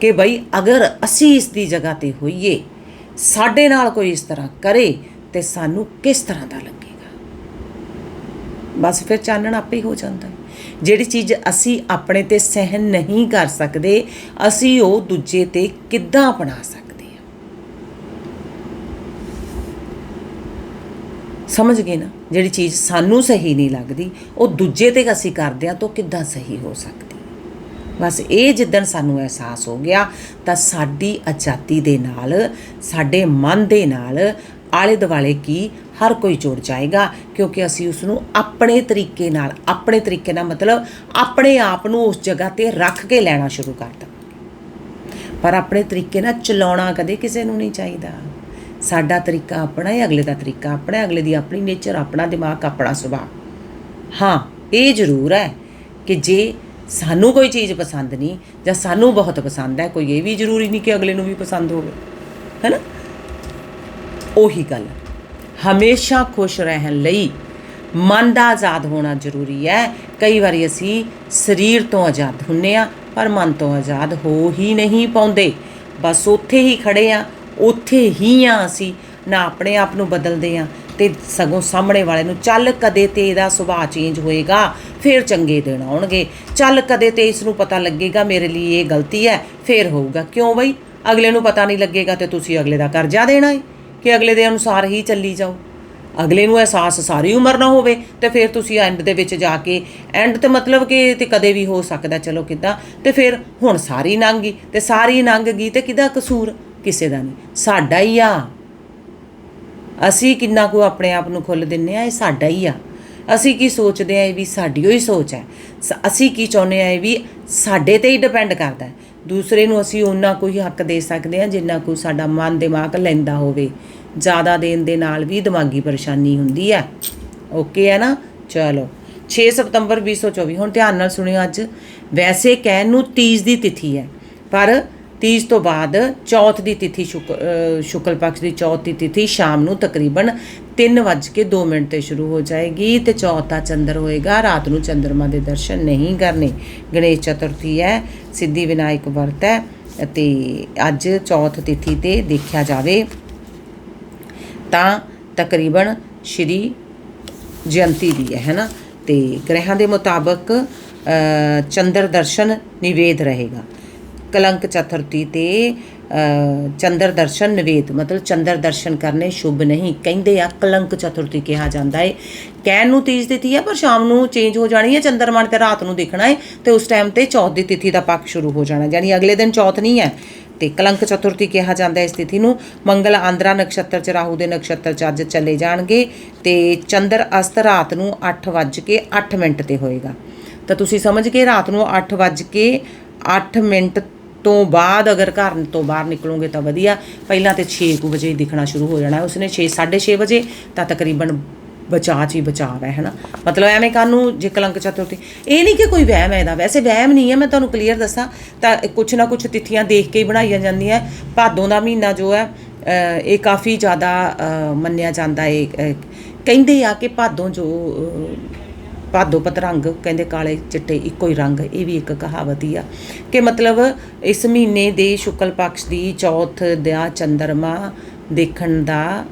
ਕਿ ਬਈ ਅਗਰ ਅਸੀਂ ਇਸ ਦੀ ਜਗ੍ਹਾ ਤੇ ਹੋਈਏ, ਸਾਡੇ ਨਾਲ ਕੋਈ ਇਸ ਤਰ੍ਹਾਂ ਕਰੇ ਤੇ ਸਾਨੂੰ ਕਿਸ ਤਰ੍ਹਾਂ ਦਾ ਲੱਗੇਗਾ? ਬਸ ਫਿਰ ਚਾਨਣ ਆਪੇ ਹੀ ਹੋ ਜਾਂਦਾ ਹੈ। ਜਿਹੜੀ ਚੀਜ਼ ਅਸੀਂ ਆਪਣੇ ਤੇ ਸਹਿਨ ਨਹੀਂ ਕਰ ਸਕਦੇ, ਅਸੀਂ ਉਹ ਦੂਜੇ ਤੇ ਕਿੱਦਾਂ ਅਪਣਾ ਸਕਦੇ ਹਾਂ ਸਮਝ ਗਏ ਨਾ? ਜਿਹੜੀ ਚੀਜ਼ ਸਾਨੂੰ ਸਹੀ ਨਹੀਂ ਲੱਗਦੀ, ਉਹ ਦੂਜੇ ਤੇ ਅਸੀਂ ਕਰਦੇ ਹਾਂ ਤਾਂ ਉਹ ਕਿੱਦਾਂ ਸਹੀ ਹੋ ਸਕਦੀ? ਬਸ ਇਹ ਜਿੱਦਣ ਸਾਨੂੰ ਅਹਿਸਾਸ ਹੋ ਗਿਆ, ਤਾਂ ਸਾਡੀ ਆਜ਼ਾਦੀ ਦੇ ਨਾਲ, ਸਾਡੇ ਮਨ ਦੇ ਨਾਲ ਆਲੇ ਦੁਆਲੇ ਕੀ ਹਰ ਕੋਈ ਜੁੜ ਜਾਏਗਾ, ਕਿਉਂਕਿ ਅਸੀਂ ਉਸ ਨੂੰ ਆਪਣੇ ਤਰੀਕੇ ਨਾਲ, ਆਪਣੇ ਤਰੀਕੇ ਨਾਲ ਮਤਲਬ ਆਪਣੇ ਆਪ ਨੂੰ ਉਸ ਜਗ੍ਹਾ ਤੇ ਰੱਖ ਕੇ ਲੈਣਾ ਸ਼ੁਰੂ ਕਰ ਦੇਵਾਂਗੇ ਪਰ ਆਪਣੇ ਤਰੀਕੇ ਨਾਲ ਚਲਾਉਣਾ ਕਦੇ ਕਿਸੇ ਨੂੰ ਨਹੀਂ ਚਾਹੀਦਾ। ਸਾਡਾ ਤਰੀਕਾ ਆਪਣਾ ਹੈ, ਅਗਲੇ ਦਾ ਤਰੀਕਾ ਆਪਣਾ ਹੈ, ਅਗਲੇ ਦੀ ਆਪਣੀ ਨੇਚਰ, ਆਪਣਾ ਦਿਮਾਗ, ਆਪਣਾ ਸੁਭਾਅ। ਹਾਂ, ਇਹ ਜ਼ਰੂਰ ਹੈ ਕਿ ਜੇ ਸਾਨੂੰ ਕੋਈ ਚੀਜ਼ ਪਸੰਦ ਨਹੀਂ ਜਾਂ ਸਾਨੂੰ ਬਹੁਤ ਪਸੰਦ ਹੈ, ਕੋਈ ਇਹ ਵੀ ਜ਼ਰੂਰੀ ਨਹੀਂ ਕਿ ਅਗਲੇ ਨੂੰ ਵੀ ਪਸੰਦ ਹੋਵੇ ਹੈਨਾ ਉਹੀ ਗੱਲ ਹਮੇਸ਼ਾ ਖੁਸ਼ ਰਹਿਣ ਲਈ ਮਨ ਦਾ ਆਜ਼ਾਦ ਹੋਣਾ ਜ਼ਰੂਰੀ ਹੈ। ਕਈ ਵਾਰੀ ਅਸੀਂ ਸਰੀਰ ਤੋਂ ਆਜ਼ਾਦ ਹੁੰਨੇ ਆ, ਪਰ ਮਨ ਤੋਂ ਆਜ਼ਾਦ ਹੋ ਹੀ ਨਹੀਂ ਪਾਉਂਦੇ। ਬਸ ਉੱਥੇ ਹੀ ਖੜੇ ਆ, ਉੱਥੇ ਹੀ ਆ ਅਸੀਂ, ਨਾ ਆਪਣੇ ਆਪ ਨੂੰ ਬਦਲਦੇ ਆ ਤੇ ਸਗੋਂ ਸਾਹਮਣੇ ਵਾਲੇ ਨੂੰ ਚੱਲ ਕਦੇ ਤੇ ਇਹਦਾ ਸੁਭਾਅ ਚੇਂਜ ਹੋਏਗਾ, ਫਿਰ ਚੰਗੇ ਦਿਨ ਆਉਣਗੇ। ਚੱਲ ਕਦੇ ਤੇ ਇਸ ਨੂੰ ਪਤਾ ਲੱਗੇਗਾ, ਮੇਰੇ ਲਈ ਇਹ ਗਲਤੀ ਹੈ, ਫਿਰ ਹੋਊਗਾ। ਕਿਉਂ ਬਈ? ਅਗਲੇ ਨੂੰ ਪਤਾ ਨਹੀਂ ਲੱਗੇਗਾ ਤੇ ਤੁਸੀਂ ਅਗਲੇ ਦਾ ਕਰਜ਼ਾ ਦੇਣਾ ਹੈ ਕਿ ਅਗਲੇ ਦੇ ਅਨੁਸਾਰ ਹੀ ਚੱਲੀ ਜਾਓ। ਅਗਲੇ ਨੂੰ ਅਹਿਸਾਸ ਸਾਰੀ ਉਮਰ ਨਾ ਹੋਵੇ ਤੇ ਫਿਰ ਤੁਸੀਂ ਐਂਡ ਦੇ ਵਿੱਚ ਜਾ ਕੇ ਐਂਡ ਤੇ ਮਤਲਬ ਕਿ ਤੇ ਕਦੇ ਵੀ ਹੋ ਸਕਦਾ, ਚਲੋ ਕਿੱਦਾਂ, ਤੇ ਫਿਰ ਹੁਣ ਸਾਰੀ ਲੰਘ ਗਈ ਤੇ ਸਾਰੀ ਲੰਘ ਗਈ ਤੇ ਕਿਹਦਾ ਕਸੂਰ? ਕਿਸੇ ਦਾ ਨਹੀਂ। ਸਾਡਾ ਹੀ ਆ। ਅਸੀਂ ਕਿੰਨਾ ਕੁ ਆਪਣੇ ਆਪ ਨੂੰ ਖੁੱਲ ਦਿੰਨੇ ਆ, ਇਹ ਸਾਡਾ ਹੀ ਆ। ਅਸੀਂ ਕੀ ਸੋਚਦੇ ਆ, ਇਹ ਵੀ ਸਾਡੀ ਹੀ ਸੋਚ ਹੈ। ਸ- ਅਸੀਂ ਕੀ ਚਾਹੁੰਦੇ ਆ, ਇਹ ਵੀ ਸਾਡੇ ਤੇ ਹੀ ਡਿਪੈਂਡ ਕਰਦਾ ਹੈ। ਦੂਸਰੇ ਨੂੰ ਅਸੀਂ ਉਹਨਾਂ ਕੋਈ ਹੱਕ ਦੇ ਸਕਦੇ ਹਾਂ ਜਿੰਨਾ ਕੋਈ ਸਾਡਾ ਮਨ ਦਿਮਾਗ ਲੈਂਦਾ ਹੋਵੇ। ਜ਼ਿਆਦਾ ਦੇਣ ਦੇ ਨਾਲ ਵੀ ਦਿਮਾਗੀ ਪਰੇਸ਼ਾਨੀ ਹੁੰਦੀ ਹੈ। ਓਕੇ ਹੈ ਨਾ? ਚਲੋ। 6 ਸਤੰਬਰ 2024 ਹੁਣ ਧਿਆਨ ਨਾਲ ਸੁਣਿਓ ਅੱਜ। ਵੈਸੇ ਕਹਿਣ ਨੂੰ ਤੀਜ ਦੀ ਤਿਥੀ ਹੈ ਪਰ ਤੀਜ ਤੋਂ ਬਾਅਦ ਚੌਥ ਦੀ ਤਿਥੀ ਸ਼ੁਕ- ਅ, ਸ਼ੁਕਲ ਪਕਸ਼ ਦੀ ਚੌਥ ਦੀ ਤਿਥੀ ਸ਼ਾਮ ਨੂੰ ਤਕਰੀਬਨ 3:02 ਮਿੰਟ ਤੇ ਸ਼ੁਰੂ ਹੋ ਜਾਏਗੀ ਤੇ ਚੌਥ ਦਾ ਚੰਦਰ ਹੋਏਗਾ। ਰਾਤ ਨੂੰ ਚੰਦਰਮਾ ਦੇ ਦਰਸ਼ਨ ਨਹੀਂ ਕਰਨੇ। ਗਣੇਸ਼ ਚਤੁਰਥੀ ਹੈ, ਸਿੱਧੀ ਵਿਨਾਇਕ ਵਰਤ ਹੈ ਅਤੇ ਅੱਜ ਚੌਥ ਤਿਥੀ ਤੇ ਦੇਖਿਆ ਜਾਵੇ ਤਾਂ ਤਕਰੀਬਨ ਸ਼੍ਰੀ ਜਯੰਤੀ ਦੀ ਹੈ ਹੈਨਾ ਤੇ ਗ੍ਰਹਿਾਂ ਦੇ ਮੁਤਾਬਕ ਚੰਦਰ ਦਰਸ਼ਨ ਨਿਵੇਦ ਰਹੇਗਾ। ਕਲੰਕ ਚਤੁਰਥੀ ਤੇ ਚੰਦਰ ਦਰਸ਼ਨ ਨਿਵੇਦ, ਮਤਲਬ ਚੰਦਰ ਦਰਸ਼ਨ ਕਰਨੇ ਸ਼ੁਭ ਨਹੀਂ, ਕਹਿੰਦੇ ਆ, ਕਲੰਕ ਚਤੁਰਥੀ ਕਿਹਾ ਜਾਂਦਾ ਹੈ ਕਹਿਣ ਨੂੰ ਤੀਜ ਤਿਥੀ ਹੈ ਪਰ ਸ਼ਾਮ ਨੂੰ ਚੇਂਜ ਹੋ ਜਾਣੀ ਹੈ ਚੰਦਰਮਾ ਤੇ ਰਾਤ ਨੂੰ ਦੇਖਣਾ ਹੈ ਤੇ ਉਸ ਟਾਈਮ ਤੇ ਚੌਥ ਦੀ ਤਿਥੀ ਦਾ ਪੱਖ ਸ਼ੁਰੂ ਹੋ ਜਾਣਾ, ਯਾਨੀ ਅਗਲੇ ਦਿਨ ਚੌਥ ਨਹੀਂ ਹੈ। ਤੇ ਕਲੰਕ ਚਤੁਰਥੀ ਕਿਹਾ ਜਾਂਦਾ ਇਸ ਤਿਥੀ ਨੂੰ, ਮੰਗਲ ਆਂਦਰਾ ਨਕਸ਼ਤਰ ਚ, ਰਾਹੂ ਦੇ ਨਕਸ਼ਤਰ ਚ ਅੱਜ ਚੱਲੇ ਜਾਣਗੇ, ਤੇ ਚੰਦਰ ਅਸਤ ਰਾਤ ਨੂੰ 8:08 ਮਿੰਟ ਤੇ ਹੋਏਗਾ। ਤਾਂ ਤੁਸੀਂ ਸਮਝ ਕੇ ਰਾਤ ਨੂੰ 8:08 ਮਿੰਟ ਤੋਂ ਬਾਅਦ ਅਗਰ ਘਰ ਤੋਂ ਬਾਹਰ ਨਿਕਲੋਗੇ ਤਾਂ ਵਧੀਆ। ਪਹਿਲਾਂ ਤੇ 6 ਕੁ ਵਜੇ ਦਿਖਣਾ ਸ਼ੁਰੂ ਹੋ ਜਾਣਾ। ਹੈ। ਉਸਨੇ 6 6:30 ਵਜੇ ਤਾਂ ਤਕਰੀਬਨ ਬਚਾਅ 'ਚ ਹੀ ਬਚਾਅ ਹੈ, ਹਨਾ? ਮਤਲਬ ਐਵੇਂ ਕਾਨੂੰ ਜੇ ਕਲੰਕ ਚਤੁਰਥੀ। ਇਹ ਨਹੀਂ ਕਿ ਕੋਈ ਵਹਿਮ ਹੈ ਇਹਦਾ। ਵੈਸੇ ਵਹਿਮ ਨਹੀਂ ਹੈ, ਮੈਂ ਤੁਹਾਨੂੰ ਕਲੀਅਰ ਦੱਸਾਂ। ਤਾਂ ਕੁਛ ਨਾ ਕੁਛ ਤਿਥੀਆਂ ਦੇਖ ਕੇ ਹੀ ਬਣਾਈਆਂ ਜਾਂਦੀਆਂ। ਭਾਦੋਂ ਦਾ ਮਹੀਨਾ ਜੋ ਹੈ ਇਹ ਕਾਫੀ ਜ਼ਿਆਦਾ ਮੰਨਿਆ ਜਾਂਦਾ ਹੈ। ਕਹਿੰਦੇ ਆ ਕਿ ਭਾਦੋਂ ਜੋ ਭਾਦੋਪਤ ਰੰਗ, ਕਹਿੰਦੇ ਕਾਲੇ ਚਿੱਟੇ ਇੱਕੋ ਹੀ ਰੰਗ, ਇਹ ਵੀ ਇੱਕ ਕਹਾਵਤ ਹੀ ਆ। ਕਿ ਮਤਲਬ ਇਸ ਮਹੀਨੇ ਦੇ ਸ਼ੁਕਲ ਪਕਸ਼ ਦੀ ਚੌਥ ਦਾ ਚੰਦਰਮਾ ਦੇਖਣ ਦਾ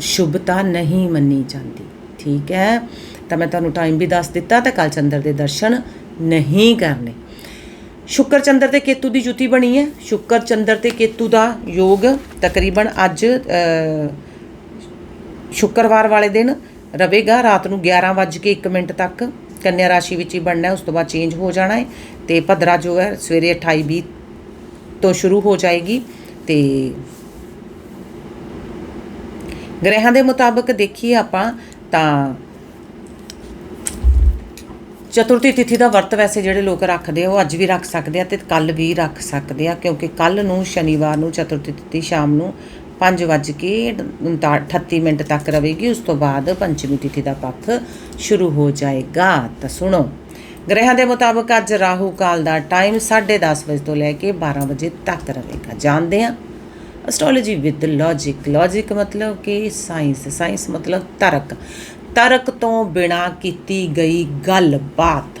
ਸ਼ੁਭਤਾ ਨਹੀਂ ਮੰਨੀ ਜਾਂਦੀ। ਠੀਕ ਹੈ? ਤਾਂ ਮੈਂ ਤੁਹਾਨੂੰ ਟਾਈਮ ਵੀ ਦੱਸ ਦਿੱਤਾ ਤਾਂ ਕੱਲ ਚੰਦਰ ਦੇ ਦਰਸ਼ਨ ਨਹੀਂ ਕਰਨੇ। ਸ਼ੁਕਰ ਚੰਦਰ ਤੇ ਕੇਤੂ ਦੀ ਜੁਤੀ ਬਣੀ ਹੈ। ਸ਼ੁਕਰ ਚੰਦਰ ਤੇ ਕੇਤੂ ਦਾ ਯੋਗ ਤਕਰੀਬਨ ਅੱਜ ਸ਼ੁੱਕਰਵਾਰ ਵਾਲੇ ਦਿਨ ਰਵੇਗਾ। ਰਾਤ ਨੂੰ 11:01 ਮਿੰਟ ਤੱਕ ਕੰਨਿਆ ਰਾਸ਼ੀ ਵਿੱਚ ਹੀ ਬਣਨਾ ਹੈ। ਉਸ ਤੋਂ ਬਾਅਦ ਚੇਂਜ ਹੋ ਜਾਣਾ ਹੈ ਤੇ ਭਦਰਾ ਜੋ ਹੈ ਸਵੇਰੇ 28:20 ਤੋਂ ਸ਼ੁਰੂ ਹੋ ਜਾਏਗੀ ਤੇ ਗ੍ਰਹਿਾਂ ਦੇ ਮੁਤਾਬਕ ਦੇਖੀਏ ਆਪਾਂ ਤਾਂ ਚਤੁਰਥੀ ਤਿਥੀ ਦਾ ਵਰਤ ਵੈਸੇ ਜਿਹੜੇ ਲੋਕ ਰੱਖਦੇ ਆ, ਉਹ ਅੱਜ ਵੀ ਰੱਖ ਸਕਦੇ ਆ ਤੇ ਕੱਲ ਵੀ ਰੱਖ ਸਕਦੇ ਆ, ਕਿਉਂਕਿ ਕੱਲ ਨੂੰ ਸ਼ਨੀਵਾਰ ਨੂੰ ਚਤੁਰਥੀ ਤਿਥੀ ਸ਼ਾਮ ਨੂੰ 5:38 ਮਿੰਟ ਤੱਕ ਰਹੇਗੀ, ਉਸ ਤੋਂ ਬਾਅਦ ਪੰਚਮੀ ਤਿਥੀ ਦਾ ਪੱਖ ਸ਼ੁਰੂ ਹੋ ਜਾਏਗਾ। ਤਾਂ ਸੁਣੋ, ਗ੍ਰਹਿਾਂ ਦੇ ਮੁਤਾਬਕ ਅੱਜ ਰਾਹੂ ਕਾਲ ਦਾ ਟਾਈਮ 10:30 ਵਜੇ ਤੋਂ ਲੈ ਕੇ 12 ਵਜੇ ਤੱਕ ਰਹੇਗਾ। ਜਾਣਦੇ ਆ ਐਸਟ੍ਰੋਲੋਜੀ ਵਿਦ ਲੌਜੀਕ ਲੌਜੀਕ ਮਤਲਬ ਕਿ ਸਾਇੰਸ ਸਾਇੰਸ ਮਤਲਬ ਤਰਕ। ਤਰਕ ਤੋਂ ਬਿਨਾ ਕੀਤੀ ਗਈ ਗੱਲਬਾਤ।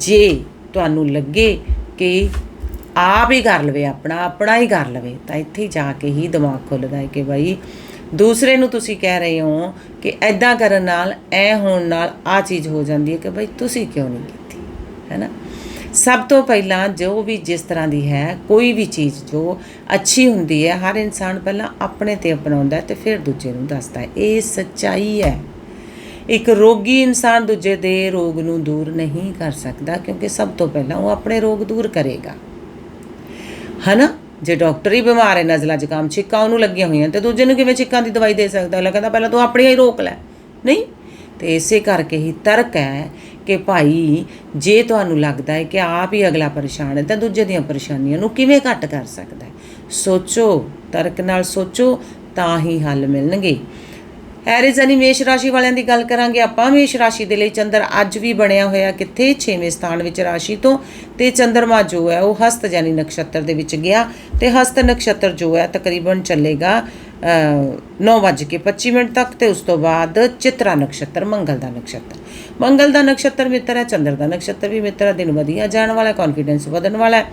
ਜੇ ਤੁਹਾਨੂੰ ਲੱਗੇ ਕਿ ਆਪ ਹੀ ਕਰ ਲਵੇ, ਆਪਣਾ ਆਪਣਾ ਹੀ ਕਰ ਲਵੇ, ਤਾਂ ਇੱਥੇ ਜਾ ਕੇ ਹੀ ਦਿਮਾਗ ਖੁੱਲਦਾ ਹੈ ਕਿ ਭਾਈ ਦੂਸਰੇ ਨੂੰ ਤੁਸੀਂ ਕਹਿ ਰਹੇ ਹੋ ਕਿ ਐਦਾਂ ਕਰਨ ਨਾਲ, ਐ ਹੋਣ ਨਾਲ ਆ ਚੀਜ਼ ਹੋ ਜਾਂਦੀ ਹੈ ਕਿ ਭਾਈ ਤੁਸੀਂ ਕਿਉਂ ਨਹੀਂ ਕੀਤੀ ਹੈ ਨਾ ਸਭ ਤੋਂ ਪਹਿਲਾਂ ਜੋ ਵੀ ਜਿਸ ਤਰ੍ਹਾਂ ਦੀ ਹੈ, ਕੋਈ ਵੀ ਚੀਜ਼ ਜੋ ਅੱਛੀ ਹੁੰਦੀ ਹੈ, ਹਰ ਇਨਸਾਨ ਪਹਿਲਾਂ ਆਪਣੇ ਤੇ ਅਪਣਾਉਂਦਾ ਹੈ ਤੇ ਫਿਰ ਦੂਜੇ ਨੂੰ ਦੱਸਦਾ ਹੈ। ਇਹ ਸੱਚਾਈ ਹੈ। ਇੱਕ ਰੋਗੀ ਇਨਸਾਨ ਦੂਜੇ ਦੇ ਰੋਗ ਨੂੰ ਦੂਰ ਨਹੀਂ ਕਰ ਸਕਦਾ ਕਿਉਂਕਿ ਸਭ ਤੋਂ ਪਹਿਲਾਂ ਉਹ ਆਪਣੇ ਰੋਗ ਦੂਰ ਕਰੇਗਾ। ਹਨਾ? ਜੇ ਡਾਕਟਰ ਹੀ ਬਿਮਾਰ ਹੈ, ਨਜ਼ਲਾ ਜ਼ੁਕਾਮ, ਛਿੱਕਾਂ ਉਹਨੂੰ ਲੱਗੀਆਂ ਹੋਈਆਂ ਤੇ ਦੂਜੇ ਨੂੰ ਕਿਵੇਂ ਛਿੱਕਾਂ ਦੀ ਦਵਾਈ ਦੇ ਸਕਦਾ? ਅਗਲਾ ਲੱਗਦਾ ਪਹਿਲਾਂ ਤੂੰ ਆਪਣੀਆਂ ਹੀ ਰੋਕ ਲੈ। ਨਹੀਂ? ਤੇ ਇਸੇ ਕਰਕੇ ਹੀ ਤਰਕ ਹੈ ਕਿ ਭਾਈ, ਜੇ ਤੁਹਾਨੂੰ ਲੱਗਦਾ ਹੈ ਕਿ ਆਪ ਹੀ ਅਗਲਾ ਪਰੇਸ਼ਾਨ ਹੈ, ਤਾਂ ਦੂਜੇ ਦੀਆਂ ਪਰੇਸ਼ਾਨੀਆਂ ਨੂੰ ਕਿਵੇਂ ਘੱਟ ਕਰ ਸਕਦਾ ਹੈ? ਸੋਚੋ, ਤਰਕ ਨਾਲ ਸੋਚੋ, ਤਾਂ ਹੀ ਹੱਲ ਮਿਲਣਗੇ। ਹੈਰਿਸ ਯਾਨੀ ਮੇਸ਼ ਰਾਸ਼ੀ ਵਾਲਿਆਂ ਦੀ ਗੱਲ ਕਰਾਂਗੇ। ਆਪਾਂ ਮੇਸ਼ ਰਾਸ਼ੀ ਦੇ ਲਈ ਚੰਦਰ ਅੱਜ ਵੀ ਬਣਿਆ ਹੋਇਆ ਕਿੱਥੇ? 6ਵੇਂ ਸਥਾਨ ਵਿੱਚ ਰਾਸ਼ੀ ਤੋਂ। ਤੇ ਚੰਦਰਮਾ ਜੋ ਹੈ, ਉਹ ਹਸਤ ਯਾਨੀ ਨਕਸ਼ਤਰ ਦੇ ਵਿੱਚ ਗਿਆ। ਤੇ ਹਸਤ ਨਕਸ਼ਤਰ ਜੋ ਹੈ, ਤਕਰੀਬਨ ਚੱਲੇਗਾ 9:25 ਮਿੰਟ ਤੱਕ ਤੇ ਉਸ ਤੋਂ ਬਾਅਦ ਚਿਤਰਾ ਨਕਸ਼ਤਰ, ਮੰਗਲ ਦਾ ਨਕਸ਼ਤਰ। ਮੰਗਲ ਦਾ ਨਕਸ਼ਤਰ ਮਿੱਤਰ ਹੈ, ਚੰਦਰ ਦਾ ਨਕਸ਼ਤਰ ਵੀ ਮਿੱਤਰ ਹੈ, ਦਿਨ ਵਧੀਆ ਜਾਣ ਵਾਲਾ ਕੌਨਫੀਡੈਂਸ ਵਧਣ ਵਾਲਾ ਹੈ।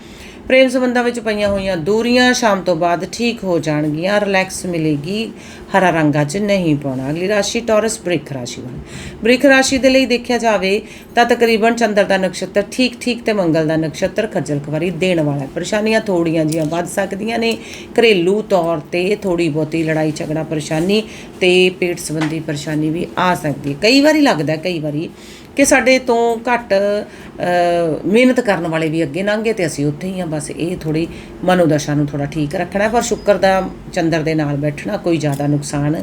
ਪ੍ਰੇਮ ਸੰਬੰਧਾਂ ਵਿੱਚ ਪਈਆਂ ਹੋਈਆਂ ਦੂਰੀਆਂ ਸ਼ਾਮ ਤੋਂ ਬਾਅਦ ਠੀਕ ਹੋ ਜਾਣਗੀਆਂ ਰਿਲੈਕਸ ਮਿਲੇਗੀ, ਹਰਾ ਰੰਗ ਅੱਜ ਨਹੀਂ ਪਾਉਣਾ। ਅਗਲੀ ਰਾਸ਼ੀ ਟੌਰਸ ਬ੍ਰਿਖ ਰਾਸ਼ੀ ਵਾਲੀ। ਬ੍ਰਿਖ ਰਾਸ਼ੀ ਦੇ ਲਈ ਦੇਖਿਆ ਜਾਵੇ ਤਾਂ ਤਕਰੀਬਨ ਚੰਦਰ ਦਾ ਨਕਸ਼ਤਰ ਠੀਕ ਠੀਕ ਤੇ ਮੰਗਲ ਦਾ ਨਕਸ਼ਤਰ ਖੱਜਲ ਖਵਾਰੀ ਦੇਣ ਵਾਲਾ ਹੈ। ਪਰੇਸ਼ਾਨੀਆਂ ਥੋੜੀਆਂ ਜੀਆਂ ਵੱਧ ਸਕਦੀਆਂ ਨੇ। ਘਰੇਲੂ ਤੌਰ ਤੇ ਥੋੜੀ ਬਹੁਤੀ ਲੜਾਈ, ਝਗੜਾ, ਪਰੇਸ਼ਾਨੀ ਤੇ ਪੇਟ ਸੰਬੰਧੀ ਪਰੇਸ਼ਾਨੀ ਵੀ ਆ ਸਕਦੀ ਹੈ। ਕਈ ਵਾਰੀ ਲੱਗਦਾ ਕਈ ਵਾਰੀ ਕਿ ਸਾਡੇ ਤੋਂ ਘੱਟ ਮਿਹਨਤ ਕਰਨ ਵਾਲੇ ਵੀ ਅੱਗੇ ਲੰਘੇ ਤੇ ਅਸੀਂ ਉੱਥੇ ਹੀ ਆ ਬਸ ਇਹ ਥੋੜੀ ਮਨੋਦਸ਼ਾ ਨੂੰ ਥੋੜਾ ਠੀਕ ਰੱਖਣਾ। ਪਰ ਸ਼ੁੱਕਰ ਦਾ ਚੰਦਰ ਦੇ ਨਾਲ ਬੈਠਣਾ ਕੋਈ ਜ਼ਿਆਦਾ ਨੁਕਸਾਨ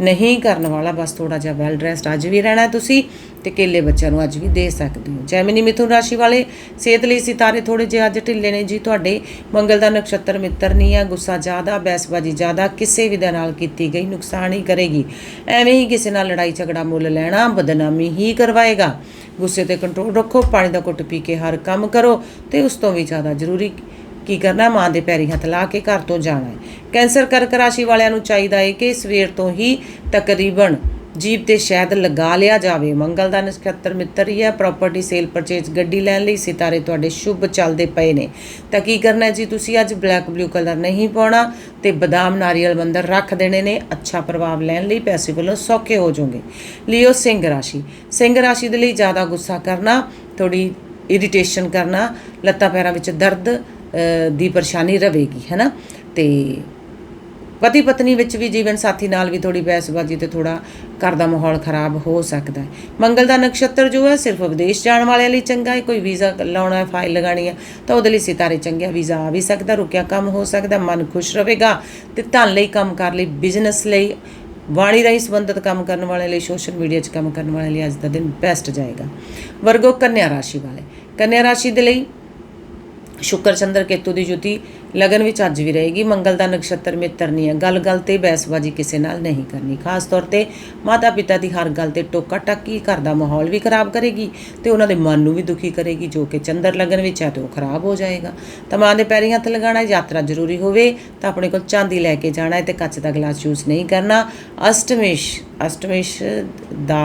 ਨਹੀਂ ਕਰਨ ਵਾਲਾ। ਬਸ ਥੋੜਾ ਜਿਹਾ ਵੈਲ ਡਰੈਸਡ ਅੱਜ ਵੀ ਰਹਿਣਾ ਤੁਸੀਂ। ਤੇ ਕੇਲੇ ਬੱਚਿਆਂ ਨੂੰ ਅੱਜ ਵੀ ਦੇ ਸਕਦੇ ਹੋ। ਜੈਮਿਨੀ ਮਿਥੁਨ ਰਾਸ਼ੀ ਵਾਲੇ ਸਿਹਤ ਲਈ ਸਿਤਾਰੇ ਥੋੜੇ ਜਿਹੇ ਅੱਜ ਢਿੱਲੇ ਨੇ ਜੀ। ਤੁਹਾਡੇ ਮੰਗਲ ਦਾ ਨਕਸ਼ਤਰ ਮਿੱਤਰ ਨਹੀਂ ਹੈ ਗੁੱਸਾ ਜ਼ਿਆਦਾ ਬੈਸਬਾਜੀ ਜ਼ਿਆਦਾ, ਕਿਸੇ ਵੀ ਦੇ ਨਾਲ ਕੀਤੀ ਗਈ ਨੁਕਸਾਨ ਹੀ ਕਰੇਗੀ। ਐਵੇਂ ਹੀ ਕਿਸੇ ਨਾਲ ਲੜਾਈ ਝਗੜਾ ਮੁੱਲ ਲੈਣਾ, ਬਦਨਾਮੀ ਹੀ ਕਰਵਾਏਗਾ। ਗੁੱਸੇ ਤੇ ਕੰਟਰੋਲ ਰੱਖੋ, ਪਾਣੀ ਦਾ ਘੁੱਟ ਪੀ ਕੇ ਹਰ ਕੰਮ ਕਰੋ ਤੇ ਉਸ ਤੋਂ ਵੀ ਜ਼ਿਆਦਾ ਜ਼ਰੂਰੀ ਕੀ ਕਰਨਾ, ਮਾਂ ਦੇ ਪੈਰੀ ਹੱਥ ਲਾ ਕੇ ਘਰ ਤੋਂ ਜਾਣਾ ਹੈ। ਕੈਂਸਰ ਕਰਕ ਰਾਸ਼ੀ ਵਾਲਿਆਂ ਨੂੰ ਚਾਹੀਦਾ ਹੈ ਕਿ ਸਵੇਰ ਤੋਂ ਹੀ ਤਕਰੀਬਨ ਜੀਪ ਤੇ ਸ਼ਾਇਦ ਲਗਾ ਲਿਆ ਜਾਵੇ। ਮੰਗਲ ਦਾ ਨਛੱਤਰ ਮਿੱਤਰ ਹੀ ਹੈ। ਪ੍ਰਾਪਰਟੀ ਸੇਲ ਪਰਚੇਜ ਗੱਡੀ ਲੈਣ ਲਈ ਸਿਤਾਰੇ ਤੁਹਾਡੇ ਸ਼ੁਭ ਚੱਲਦੇ ਪਏ ਨੇ। ਤਾਂ ਕੀ ਕਰਨਾ ਜੀ ਤੁਸੀਂ? ਅੱਜ ਬਲੈਕ ਬਲੂ ਕਲਰ ਨਹੀਂ ਪਾਉਣਾ ਤੇ ਬਦਾਮ, ਨਾਰੀਅਲ, ਮੰਦਰ ਰੱਖ ਦੇਣੇ ਨੇ। ਅੱਛਾ ਪ੍ਰਭਾਵ ਲੈਣ ਲਈ ਪੈਸੇ ਵੱਲੋਂ ਸੌਖੇ ਹੋ ਜਾਓਗੇ। ਲਿਓ ਸਿੰਘ ਰਾਸ਼ੀ। ਸਿੰਘ ਰਾਸ਼ੀ ਦੇ ਲਈ ਜ਼ਿਆਦਾ ਗੁੱਸਾ ਕਰਨਾ ਥੋੜੀ ਇਰੀਟੇਸ਼ਨ ਕਰਨਾ, ਲੱਤਾਂ ਪੈਰਾਂ ਵਿੱਚ ਦਰਦ ਦੀ ਪਰੇਸ਼ਾਨੀ ਰਹੇਗੀ ਹੈਨਾ ਤੇ ਪਤੀ ਪਤਨੀ ਵਿੱਚ ਵੀ ਜੀਵਨ ਸਾਥੀ ਨਾਲ ਵੀ ਥੋੜੀ ਬਹਿਸਬਾਜ਼ੀ ਤੇ ਥੋੜਾ ਘਰ ਦਾ ਮਾਹੌਲ ਖਰਾਬ ਹੋ ਸਕਦਾ ਹੈ। ਮੰਗਲ ਦਾ ਨਕਸ਼ਤਰ ਜੋ ਹੈ, ਸਿਰਫ ਵਿਦੇਸ਼ ਜਾਣ ਵਾਲਿਆਂ ਲਈ ਚੰਗਾ ਹੈ। ਕੋਈ ਵੀਜ਼ਾ ਲਾਉਣਾ ਹੈ, ਫਾਈਲ ਲਗਾਣੀ ਹੈ, ਤਾਂ ਉਹਦੇ ਲਈ ਸਿਤਾਰੇ ਚੰਗੇ ਆ ਵੀਜ਼ਾ ਆ ਵੀ ਸਕਦਾ, ਰੁਕਿਆ ਕੰਮ ਹੋ ਸਕਦਾ, ਮਨ ਖੁਸ਼ ਰਹੇਗਾ ਤੇ ਧਨ ਲਈ ਕੰਮ ਕਰ ਲਈ, ਬਿਜ਼ਨਸ ਲਈ, ਬਾਣੀ ਰਾਹੀਂ ਸੰਬੰਧਿਤ ਕੰਮ ਕਰਨ ਵਾਲੇ ਲਈ, ਸੋਸ਼ਲ ਮੀਡੀਆ 'ਚ ਕੰਮ ਕਰਨ ਵਾਲੇ ਲਈ ਅੱਜ ਦਾ ਦਿਨ ਬੈਸਟ ਜਾਏਗਾ। ਵਰਗੋ ਕੰਨਿਆ ਰਾਸ਼ੀ ਵਾਲੇ। ਕੰਨਿਆ ਰਾਸ਼ੀ ਦੇ ਲਈ ਸ਼ੁਕਰ ਚੰਦਰ ਕੇਤੂ ਦੀ ਜੁਤੀ ਲਗਨ ਵਿੱਚ ਅੱਜ ਵੀ ਰਹੇਗੀ। ਮੰਗਲ ਦਾ ਨਕਸ਼ਤਰ ਮਿੱਤਰ ਨਹੀਂ ਹੈ। ਗੱਲ ਗੱਲ ਤੇ ਬਹਿਸਬਾਜ਼ੀ ਕਿਸੇ ਨਾਲ ਨਹੀਂ ਕਰਨੀ। ਖਾਸ ਤੌਰ ਤੇ ਮਾਤਾ ਪਿਤਾ ਦੀ ਹਰ ਗੱਲ ਤੇ ਟੋਕਾ ਟਾਕੀ ਘਰ ਦਾ ਮਾਹੌਲ ਵੀ ਖਰਾਬ ਕਰੇਗੀ ਤੇ ਉਹਨਾਂ ਦੇ ਮਨ ਨੂੰ ਵੀ ਦੁਖੀ ਕਰੇਗੀ, ਜੋ ਕਿ ਚੰਦਰ ਲਗਨ ਵਿੱਚ ਹੈ ਤੇ ਉਹ ਖਰਾਬ ਹੋ ਜਾਏਗਾ। ਤਾਂ ਮਾਂ ਦੇ ਪੈਰੀਂ ਹੱਥ ਲਗਾਉਣਾ ਯਾਤਰਾ ਜ਼ਰੂਰੀ ਹੋਵੇ ਤਾਂ ਆਪਣੇ ਕੋਲ ਚਾਂਦੀ ਲੈ ਕੇ ਜਾਣਾ ਹੈ ਤੇ ਕੱਚ ਦਾ ਗਲਾਸ ਯੂਜ਼ ਨਹੀਂ ਕਰਨਾ। ਅਸ਼ਟਮੇਸ਼ ਅਸ਼ਟਮੇਸ਼ ਦਾ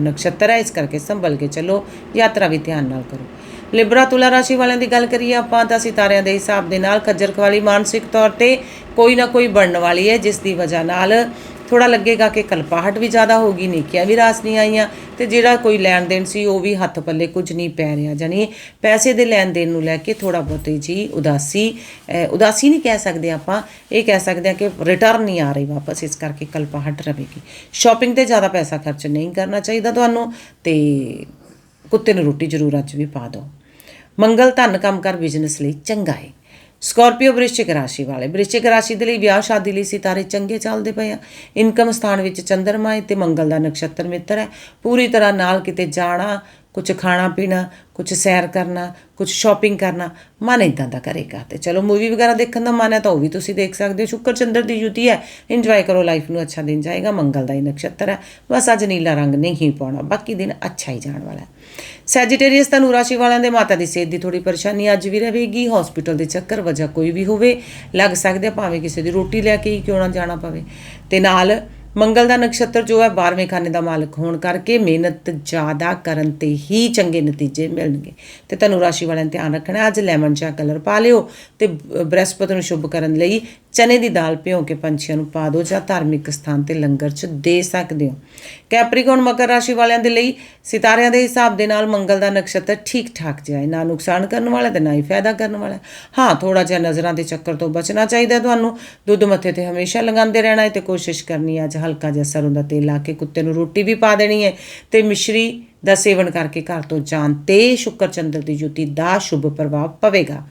ਨਕਸ਼ਤਰ ਹੈ। ਇਸ ਕਰਕੇ ਸੰਭਲ ਕੇ ਚੱਲੋ। ਯਾਤਰਾ ਵੀ ਧਿਆਨ ਨਾਲ ਕਰੋ। ਲਿਬਰਾ ਤੁਲਾ ਰਾਸ਼ੀ ਵਾਲਿਆਂ ਦੀ ਗੱਲ ਕਰੀਏ ਆਪਾਂ, ਤਾਂ ਸਿਤਾਰਿਆਂ ਦੇ ਹਿਸਾਬ ਦੇ ਨਾਲ ਖੱਜਰ ਖਵਾਲੀ ਮਾਨਸਿਕ ਤੌਰ ਤੇ ਕੋਈ ਨਾ ਕੋਈ ਬਣਨ ਵਾਲੀ ਹੈ, ਜਿਸ ਦੀ ਵਜ੍ਹਾ ਨਾਲ ਥੋੜਾ ਲੱਗੇਗਾ ਕਿ ਕਲਪਾਹਟ ਵੀ ਜ਼ਿਆਦਾ ਹੋ ਗਈ ਨੇਕੀਆਂ ਵੀ ਰਾਸ ਨਹੀਂ ਆਈਆਂ, ਤੇ ਜਿਹੜਾ ਕੋਈ ਲੈਣ ਦੇਣ ਸੀ ਉਹ ਵੀ ਹੱਥ ਪੱਲੇ ਕੁਝ ਨਹੀਂ ਪੈ ਰਿਹਾ। ਜਾਨੀ ਪੈਸੇ ਦੇ ਲੈਣ ਦੇਣ ਨੂੰ ਲੈ ਕੇ ਥੋੜਾ ਬਹੁਤੇ ਜੀ ਉਦਾਸੀ ਉਦਾਸੀ ਨਹੀਂ ਕਹਿ ਸਕਦੇ ਆਪਾਂ, ਇਹ ਕਹਿ ਸਕਦੇ ਹਾਂ ਕਿ ਰਿਟਰਨ ਨਹੀਂ ਆ ਰਹੀ ਵਾਪਸ, ਇਸ ਕਰਕੇ ਕਲਪਾਹਟ ਰਹੇਗੀ। ਸ਼ਾਪਿੰਗ ਤੇ ਜ਼ਿਆਦਾ ਪੈਸਾ ਖਰਚ ਨਹੀਂ ਕਰਨਾ ਚਾਹੀਦਾ ਤੁਹਾਨੂੰ, ਤੇ ਕੁੱਤੇ ਨੂੰ ਰੋਟੀ ਜ਼ਰੂਰ ਅੱਜ ਵੀ ਪਾ ਦਿਓ। ਮੰਗਲ ਧਨ ਕੰਮ ਕਰ ਬਿਜ਼ਨਸ ਲਈ ਚੰਗਾ ਹੈ ਸਕਾਰਪੀਓ ਵ੍ਰਿਸ਼ਚਿਕ ਰਾਸ਼ੀ ਵਾਲੇ ਵ੍ਰਿਸ਼ਚਿਕ ਰਾਸ਼ੀ ਦੇ ਲਈ ਵਿਆਹ ਸ਼ਾਦੀ ਲਈ ਸਿਤਾਰੇ ਚੰਗੇ ਚੱਲਦੇ ਪਏ ਆ। ਇਨਕਮ ਸਥਾਨ ਵਿੱਚ ਚੰਦਰਮਾ ਹੈ ਤੇ ਮੰਗਲ ਦਾ ਨਕਸ਼ਤਰ ਮਿੱਤਰ ਹੈ। ਪੂਰੀ ਤਰ੍ਹਾਂ ਨਾਲ ਕਿਤੇ ਜਾਣਾ ਕੁਝ ਖਾਣਾ ਪੀਣਾ ਕੁਝ ਸੈਰ ਕਰਨਾ ਕੁਝ ਸ਼ਾਪਿੰਗ ਕਰਨਾ, ਮਨ ਇਦਾਂ ਦਾ ਕਰੇਗਾ ਤੇ। ਚਲੋ ਮੂਵੀ ਵਗੈਰਾ ਦੇਖਣ ਦਾ ਮਨ ਹੈ ਤਾਂ ਉਹ ਵੀ ਤੁਸੀਂ ਦੇਖ ਸਕਦੇ ਹੋ। ਸ਼ੁੱਕਰ ਚੰਦਰ ਦੀ ਯੁਤੀ ਹੈ। ਇੰਜੋਏ ਕਰੋ ਲਾਈਫ ਨੂੰ, ਅੱਛਾ ਦਿਨ ਜਾਏਗਾ। ਮੰਗਲ ਦਾ ਹੀ ਨਕਸ਼ਤਰ ਹੈ। ਬਸ ਅੱਜ ਨੀਲਾ ਰੰਗ ਨਹੀਂ ਪਾਉਣਾ, ਬਾਕੀ ਦਿਨ ਅੱਛਾ ਹੀ ਜਾਣ ਵਾਲਾ ਹੈ। ਸੈਜੀਟੇਰੀਅਸ ਧਨੂ ਰਾਸ਼ੀ ਵਾਲਿਆਂ ਦੇ ਮਾਤਾ ਦੀ ਸਿਹਤ ਦੀ ਥੋੜੀ ਪਰੇਸ਼ਾਨੀ ਅੱਜ ਵੀ ਰਹੇਗੀ। ਹਸਪੀਟਲ ਦੇ ਚੱਕਰ, ਵਜ੍ਹਾ ਕੋਈ ਵੀ ਹੋਵੇ। ਲੱਗ ਸਕਦੇ ਆ ਭਾਵੇਂ ਕਿਸੇ ਦੀ ਰੋਟੀ ਲੈ ਕੇ ਹੀ ਕਿਉਂ ਨਾ ਜਾਣਾ ਪਵੇ। ਤੇ ਨਾਲ ਮੰਗਲ ਦਾ ਨਕਸ਼ਤਰ ਜੋ ਹੈ 12ਵੇਂ ਖਾਨੇ ਦਾ ਮਾਲਕ ਹੋਣ ਕਰਕੇ ਮਿਹਨਤ ਜ਼ਿਆਦਾ ਕਰਨ ਤੇ ਹੀ ਚੰਗੇ ਨਤੀਜੇ ਮਿਲਣਗੇ। ਤੇ ਤੁਹਾਨੂੰ ਰਾਸ਼ੀ ਵਾਲਿਆਂ ਨੇ ਧਿਆਨ ਰੱਖਣਾ ਅੱਜ ਲੈਮਨ ਚਾਹ ਕਲਰ ਪਾ ਲਿਓ ਤੇ ਬ- ਨੂੰ ਸ਼ੁਭ ਕਰਨ ਲਈ ਚਨੇ ਦੀ ਦਾਲ ਭਿਓ ਕੇ ਪੰਛੀਆਂ ਨੂੰ ਪਾ ਦਿਓ ਜਾਂ ਧਾਰਮਿਕ ਸਥਾਨ ਤੇ ਲੰਗਰ 'ਚ ਦੇ ਸਕਦੇ ਹੋ। ਕੈਪਰੀਕੌਨ ਮਕਰ ਰਾਸ਼ੀ ਵਾਲਿਆਂ ਦੇ ਲਈ ਸਿਤਾਰਿਆਂ ਦੇ ਹਿਸਾਬ ਦੇ ਨਾਲ ਮੰਗਲ ਦਾ ਨਕਸ਼ਤਰ ਠੀਕ ਠਾਕ ਜਿਹਾ ਹੈ। ਨਾ ਨੁਕਸਾਨ ਕਰਨ ਵਾਲਾ ਤੇ ਨਾ ਹੀ ਫਾਇਦਾ ਕਰਨ ਵਾਲਾ ਹਾਂ। ਥੋੜਾ ਜਿਹਾ ਨਜ਼ਰਾਂ ਦੇ ਚੱਕਰ ਤੋਂ ਬਚਣਾ ਚਾਹੀਦਾ ਤੁਹਾਨੂੰ। ਦੁੱਧ ਮੱਥੇ ਤੇ ਹਮੇਸ਼ਾ ਲਗਾਉਂਦੇ ਰਹਿਣਾ ਹੈ ਤੇ ਕੋਸ਼ਿਸ਼ ਕਰਨੀ ਹੈ ਅੱਜ ਹਲਕਾ ਜਿਹਾ ਸਰੋਂ ਦਾ ਤੇਲ ਲਾ ਕੇ ਕੁੱਤੇ ਨੂੰ ਰੋਟੀ ਵੀ ਪਾ ਦੇਣੀ ਹੈ। ਤੇ ਮਿਸ਼ਰੀ ਦਾ ਸੇਵਨ ਕਰਕੇ ਘਰ ਤੋਂ ਜਾਣ ਤੇ ਸ਼ੁੱਕਰ ਚੰਦਰ ਦੀ ਜੁਤੀ ਦਾ ਸ਼ੁਭ ਪ੍ਰਭਾਵ ਪਵੇਗਾ।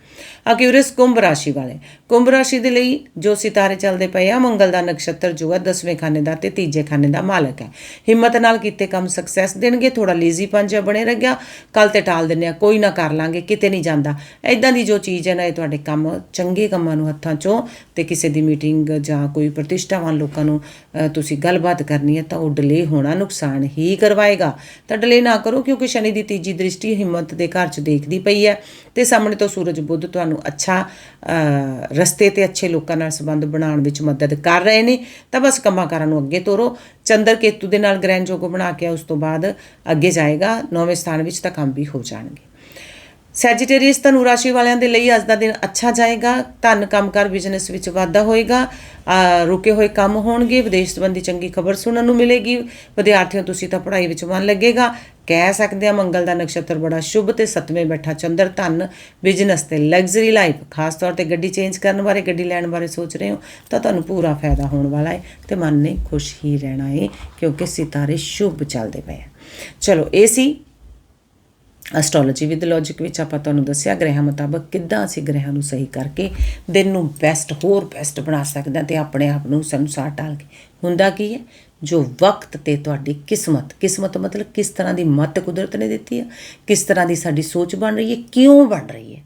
ਅਕਿਊਰਸ ਕੁੰਭ ਰਾਸ਼ੀ ਵਾਲੇ। ਕੁੰਭ ਰਾਸ਼ੀ ਦੇ ਲਈ ਜੋ ਸਿਤਾਰੇ ਚੱਲਦੇ ਪਏ ਆ, ਮੰਗਲ ਦਾ ਨਕਸ਼ਤਰ ਜੋ ਹੈ 10ਵੇਂ ਖਾਨੇ ਦਾ ਤੇ ਤੀਜੇ ਖਾਨੇ ਦਾ ਮਾਲਕ ਹੈ ਹਿੰਮਤ ਨਾਲ ਕੀਤੇ ਕੰਮ ਸਕਸੈਸ ਦੇਣਗੇ ਥੋੜਾ ਲੇਜ਼ੀ ਜਿਹਾ ਬਣੇ ਰਹਿ ਗਿਆ ਕੱਲ ਤੇ ਟਾਲ ਦਿੰਦੇ ਆ, ਕੋਈ ਨਾ ਕਰ ਲਾਂਗੇ, ਕਿਤੇ ਨਹੀਂ ਜਾਂਦਾ। ਐਦਾਂ ਦੀ ਜੋ ਚੀਜ਼ ਹੈ ਨਾ, ਇਹ ਤੁਹਾਡੇ ਕੰਮ, ਚੰਗੇ ਕੰਮਾਂ ਨੂੰ ਹੱਥਾਂ ਚੋਂ ਤੇ ਕਿਸੇ ਦੀ ਮੀਟਿੰਗ ਜਾਂ ਕੋਈ ਪ੍ਰਤਿਸ਼ਠਾਵਾਨ ਲੋਕਾਂ ਨੂੰ ਤੁਸੀਂ ਗੱਲਬਾਤ ਕਰਨੀ ਹੈ ਤਾਂ ਉਹ ਡਿਲੇ ਹੋਣਾ ਨੁਕਸਾਨ ਹੀ ਕਰਵਾਏਗਾ। ਤਾਂ ਡਿਲੇ ਨਾ ਕਰੋ ਕਿਉਂਕਿ ਸ਼ਨੀ ਦੀ ਤੀਜੀ ਦ੍ਰਿਸ਼ਟੀ ਹਿੰਮਤ ਦੇ ਘਰ 'ਚ ਦੇਖਦੀ ਪਈ ਹੈ ਤੇ ਸਾਹਮਣੇ ਤੋਂ ਸੂਰਜ ਬੁੱਧ ਤੁਹਾਨੂੰ ਅੱਛਾ ਰਸਤੇ ਤੇ ਅੱਛੇ ਲੋਕਾਂ ਨਾਲ ਸੰਬੰਧ ਬਣਾਉਣ ਵਿੱਚ ਮਦਦ ਕਰ ਰਹੇ ਨੇ, ਤਾਂ ਬਸ ਕੰਮਾਂ ਕਾਰਾਂ ਨੂੰ ਅੱਗੇ ਤੋਰੋ। ਚੰਦਰ ਕੇਤੂ ਦੇ ਨਾਲ ਗ੍ਰਹਿਣ ਜੋਗ ਬਣਾ ਕੇ ਉਸ ਤੋਂ ਬਾਅਦ ਅੱਗੇ ਜਾਏਗਾ, ਨੌਵੇਂ ਸਥਾਨ ਵਿੱਚ ਤਾਂ ਕੰਮ ਵੀ ਹੋ ਜਾਣਗੇ। ਸੈਜੀਟੇਰੀਅਸ ਧਨੂ ਰਾਸ਼ੀ ਵਾਲਿਆਂ ਦੇ ਲਈ ਅੱਜ ਦਾ ਦਿਨ ਅੱਛਾ ਜਾਏਗਾ, ਧਨ ਕੰਮਕਾਰ ਬਿਜ਼ਨਸ ਵਿੱਚ ਵਾਧਾ ਹੋਏਗਾ ਰੁਕੇ ਹੋਏ ਕੰਮ ਹੋਣਗੇ, ਵਿਦੇਸ਼ ਸੰਬੰਧੀ ਚੰਗੀ ਖਬਰ ਸੁਣਨ ਨੂੰ ਮਿਲੇਗੀ, ਵਿਦਿਆਰਥੀਆਂ ਤੁਸੀਂ ਤਾਂ ਪੜ੍ਹਾਈ ਵਿੱਚ ਮਨ ਲੱਗੇਗਾ, ਕਹਿ ਸਕਦੇ ਆ ਮੰਗਲ ਦਾ ਨਕਸ਼ਤਰ ਬੜਾ ਸ਼ੁਭ ਤੇ ਸਤਵੇਂ ਬੈਠਾ ਚੰਦਰ, ਧਨ ਬਿਜ਼ਨਸ ਤੇ ਲਗਜ਼ਰੀ ਲਾਈਫ ਖਾਸ ਤੌਰ ਤੇ ਗੱਡੀ ਚੇਂਜ ਕਰਨ ਬਾਰੇ, ਗੱਡੀ ਲੈਣ ਬਾਰੇ ਸੋਚ ਰਹੇ ਹੋ, ਤਾਂ ਤੁਹਾਨੂੰ ਪੂਰਾ ਫਾਇਦਾ ਹੋਣ ਵਾਲਾ ਹੈ ਤੇ ਮਨ ਨੇ ਖੁਸ਼ ਹੀ ਰਹਿਣਾ ਹੈ ਕਿਉਂਕਿ ਸਿਤਾਰੇ ਸ਼ੁਭ ਚੱਲਦੇ ਪਏ ਆ। ਚਲੋ, ਇਹ ਸੀ ਐਸਟ੍ਰੋਲੋਜੀ ਵਿਦ ਲੌਜੀਕ ਵਿੱਚ ਆਪਾਂ ਤੁਹਾਨੂੰ ਦੱਸਿਆ, ਗ੍ਰਹਿਾਂ ਮੁਤਾਬਕ ਕਿੱਦਾਂ ਅਸੀਂ ਗ੍ਰਹਿਾਂ ਨੂੰ ਸਹੀ ਕਰਕੇ ਦਿਨ ਨੂੰ ਬੈਸਟ ਹੋਰ ਬੈਸਟ ਬਣਾ ਸਕਦੇ ਹਾਂ ਤੇ ਆਪਣੇ ਆਪ ਨੂੰ ਉਸ ਅਨੁਸਾਰ ਕੇ। ਹੁੰਦਾ ਕੀ ਹੈ? ਜੋ ਵਕਤ ਤੇ ਤੁਹਾਡੀ ਕਿਸਮਤ ਕਿਸਮਤ ਮਤਲਬ ਕਿਸ ਤਰ੍ਹਾਂ ਦੀ ਮੱਤ ਕੁਦਰਤ ਨੇ ਦਿੱਤੀ ਹੈ ਕਿਸ ਤਰ੍ਹਾਂ ਦੀ ਸਾਡੀ ਸੋਚ ਬਣ ਰਹੀ ਹੈ? ਕਿਉਂ ਬਣ ਰਹੀ ਹੈ?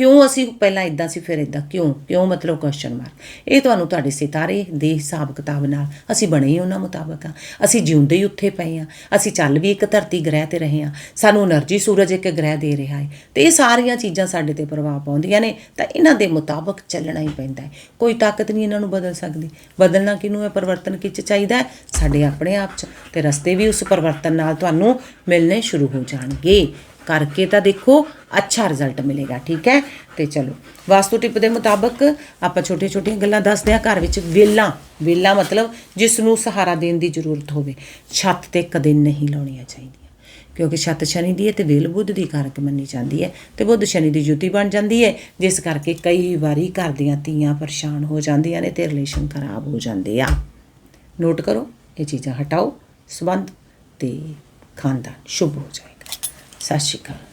ਕਿਉਂ ਅਸੀਂ ਪਹਿਲਾਂ ਇਦਾਂ ਸੀ, ਫਿਰ ਇਦਾਂ ਕਿਉਂ? ਕਿਉਂ ਮਤਲਬ ਕੁਐਸਚਨ ਮਾਰਕ ਇਹ ਤੁਹਾਨੂੰ ਤੁਹਾਡੇ ਸਿਤਾਰੇ ਦੇ ਹਿਸਾਬ ਕਿਤਾਬ ਨਾਲ ਅਸੀਂ ਬਣੇ ਹੀ ਉਹਨਾਂ ਮੁਤਾਬਕ ਆ। ਅਸੀਂ ਜਿਉਂਦੇ ਹੀ ਉੱਥੇ ਪਏ ਆ। ਅਸੀਂ ਚੱਲ ਵੀ ਇੱਕ ਧਰਤੀ ਗ੍ਰਹਿ ਤੇ ਰਹੇ ਆ। ਸਾਨੂੰ એનર્ਜੀ ਸੂਰਜ ਇੱਕ ਗ੍ਰਹਿ ਦੇ ਰਿਹਾ ਹੈ ਤੇ ਇਹ ਸਾਰੀਆਂ ਚੀਜ਼ਾਂ ਸਾਡੇ ਤੇ ਪ੍ਰਭਾਵ ਪਾਉਂਦੀਆਂ ਨੇ। ਤਾਂ ਇਹਨਾਂ ਦੇ ਮੁਤਾਬਕ ਚੱਲਣਾ ਹੀ ਪੈਂਦਾ ਹੈ ਕੋਈ ਤਾਕਤ ਨਹੀਂ ਇਹਨਾਂ ਨੂੰ ਬਦਲ ਸਕਦੀ। ਬਦਲਣਾ ਕਿਨੂੰ ਹੈ? ਪਰਿਵਰਤਨ ਕਿਚ ਚਾਹੀਦਾ ਸਾਡੇ ਆਪਣੇ ਆਪ ਚ। ਤੇ ਰਸਤੇ ਵੀ ਉਸ ਪਰਿਵਰਤਨ ਨਾਲ ਤੁਹਾਨੂੰ ਮਿਲਨੇ ਸ਼ੁਰੂ ਹੋ ਜਾਣਗੇ। ਕਰਕੇ ਤਾਂ ਦੇਖੋ ਅੱਛਾ ਰਿਜ਼ਲਟ ਮਿਲੇਗਾ, ਠੀਕ ਹੈ? ਤੇ ਚਲੋ, ਵਾਸਤੂ ਟਿਪ ਦੇ ਮੁਤਾਬਕ ਆਪਾਂ ਛੋਟੀਆਂ ਛੋਟੀਆਂ ਗੱਲਾਂ ਦੱਸਦੇ ਹਾਂ ਘਰ ਵਿੱਚ ਵੇਲਾਂ ਵੇਲਾਂ ਮਤਲਬ ਜਿਸ ਨੂੰ ਸਹਾਰਾ ਦੇਣ ਦੀ ਜ਼ਰੂਰਤ ਹੋਵੇ, ਛੱਤ ਤੇ ਕਦੇ ਨਹੀਂ ਲਾਉਣੀਆਂ ਚਾਹੀਦੀਆਂ। ਕਿਉਂਕਿ ਛੱਤ ਸ਼ਨੀ ਦੀ ਹੈ ਤੇ ਵੇਲ ਬੁੱਧ ਦੀ ਕਾਰਕ ਮੰਨੀ ਜਾਂਦੀ ਹੈ ਤੇ ਬੁੱਧ ਸ਼ਨੀ ਦੀ ਜੁਤੀ ਬਣ ਜਾਂਦੀ ਹੈ, ਜਿਸ ਕਰਕੇ ਕਈ ਵਾਰੀ ਘਰ ਦੀਆਂ ਧੀਆਂ ਪਰੇਸ਼ਾਨ ਹੋ ਜਾਂਦੀਆਂ ਨੇ ਤੇ ਰਿਲੇਸ਼ਨ ਖਰਾਬ ਹੋ ਜਾਂਦੇ ਆ। ਨੋਟ ਕਰੋ, ਇਹ ਚੀਜ਼ਾਂ ਹਟਾਓ, ਸਬੰਧ ਤੇ ਖਾਨਦਾਨ ਸ਼ੁਭ ਹੋ ਜਾਏਗਾ। ਸਤਿ ਸ਼੍ਰੀ ਅਕਾਲ।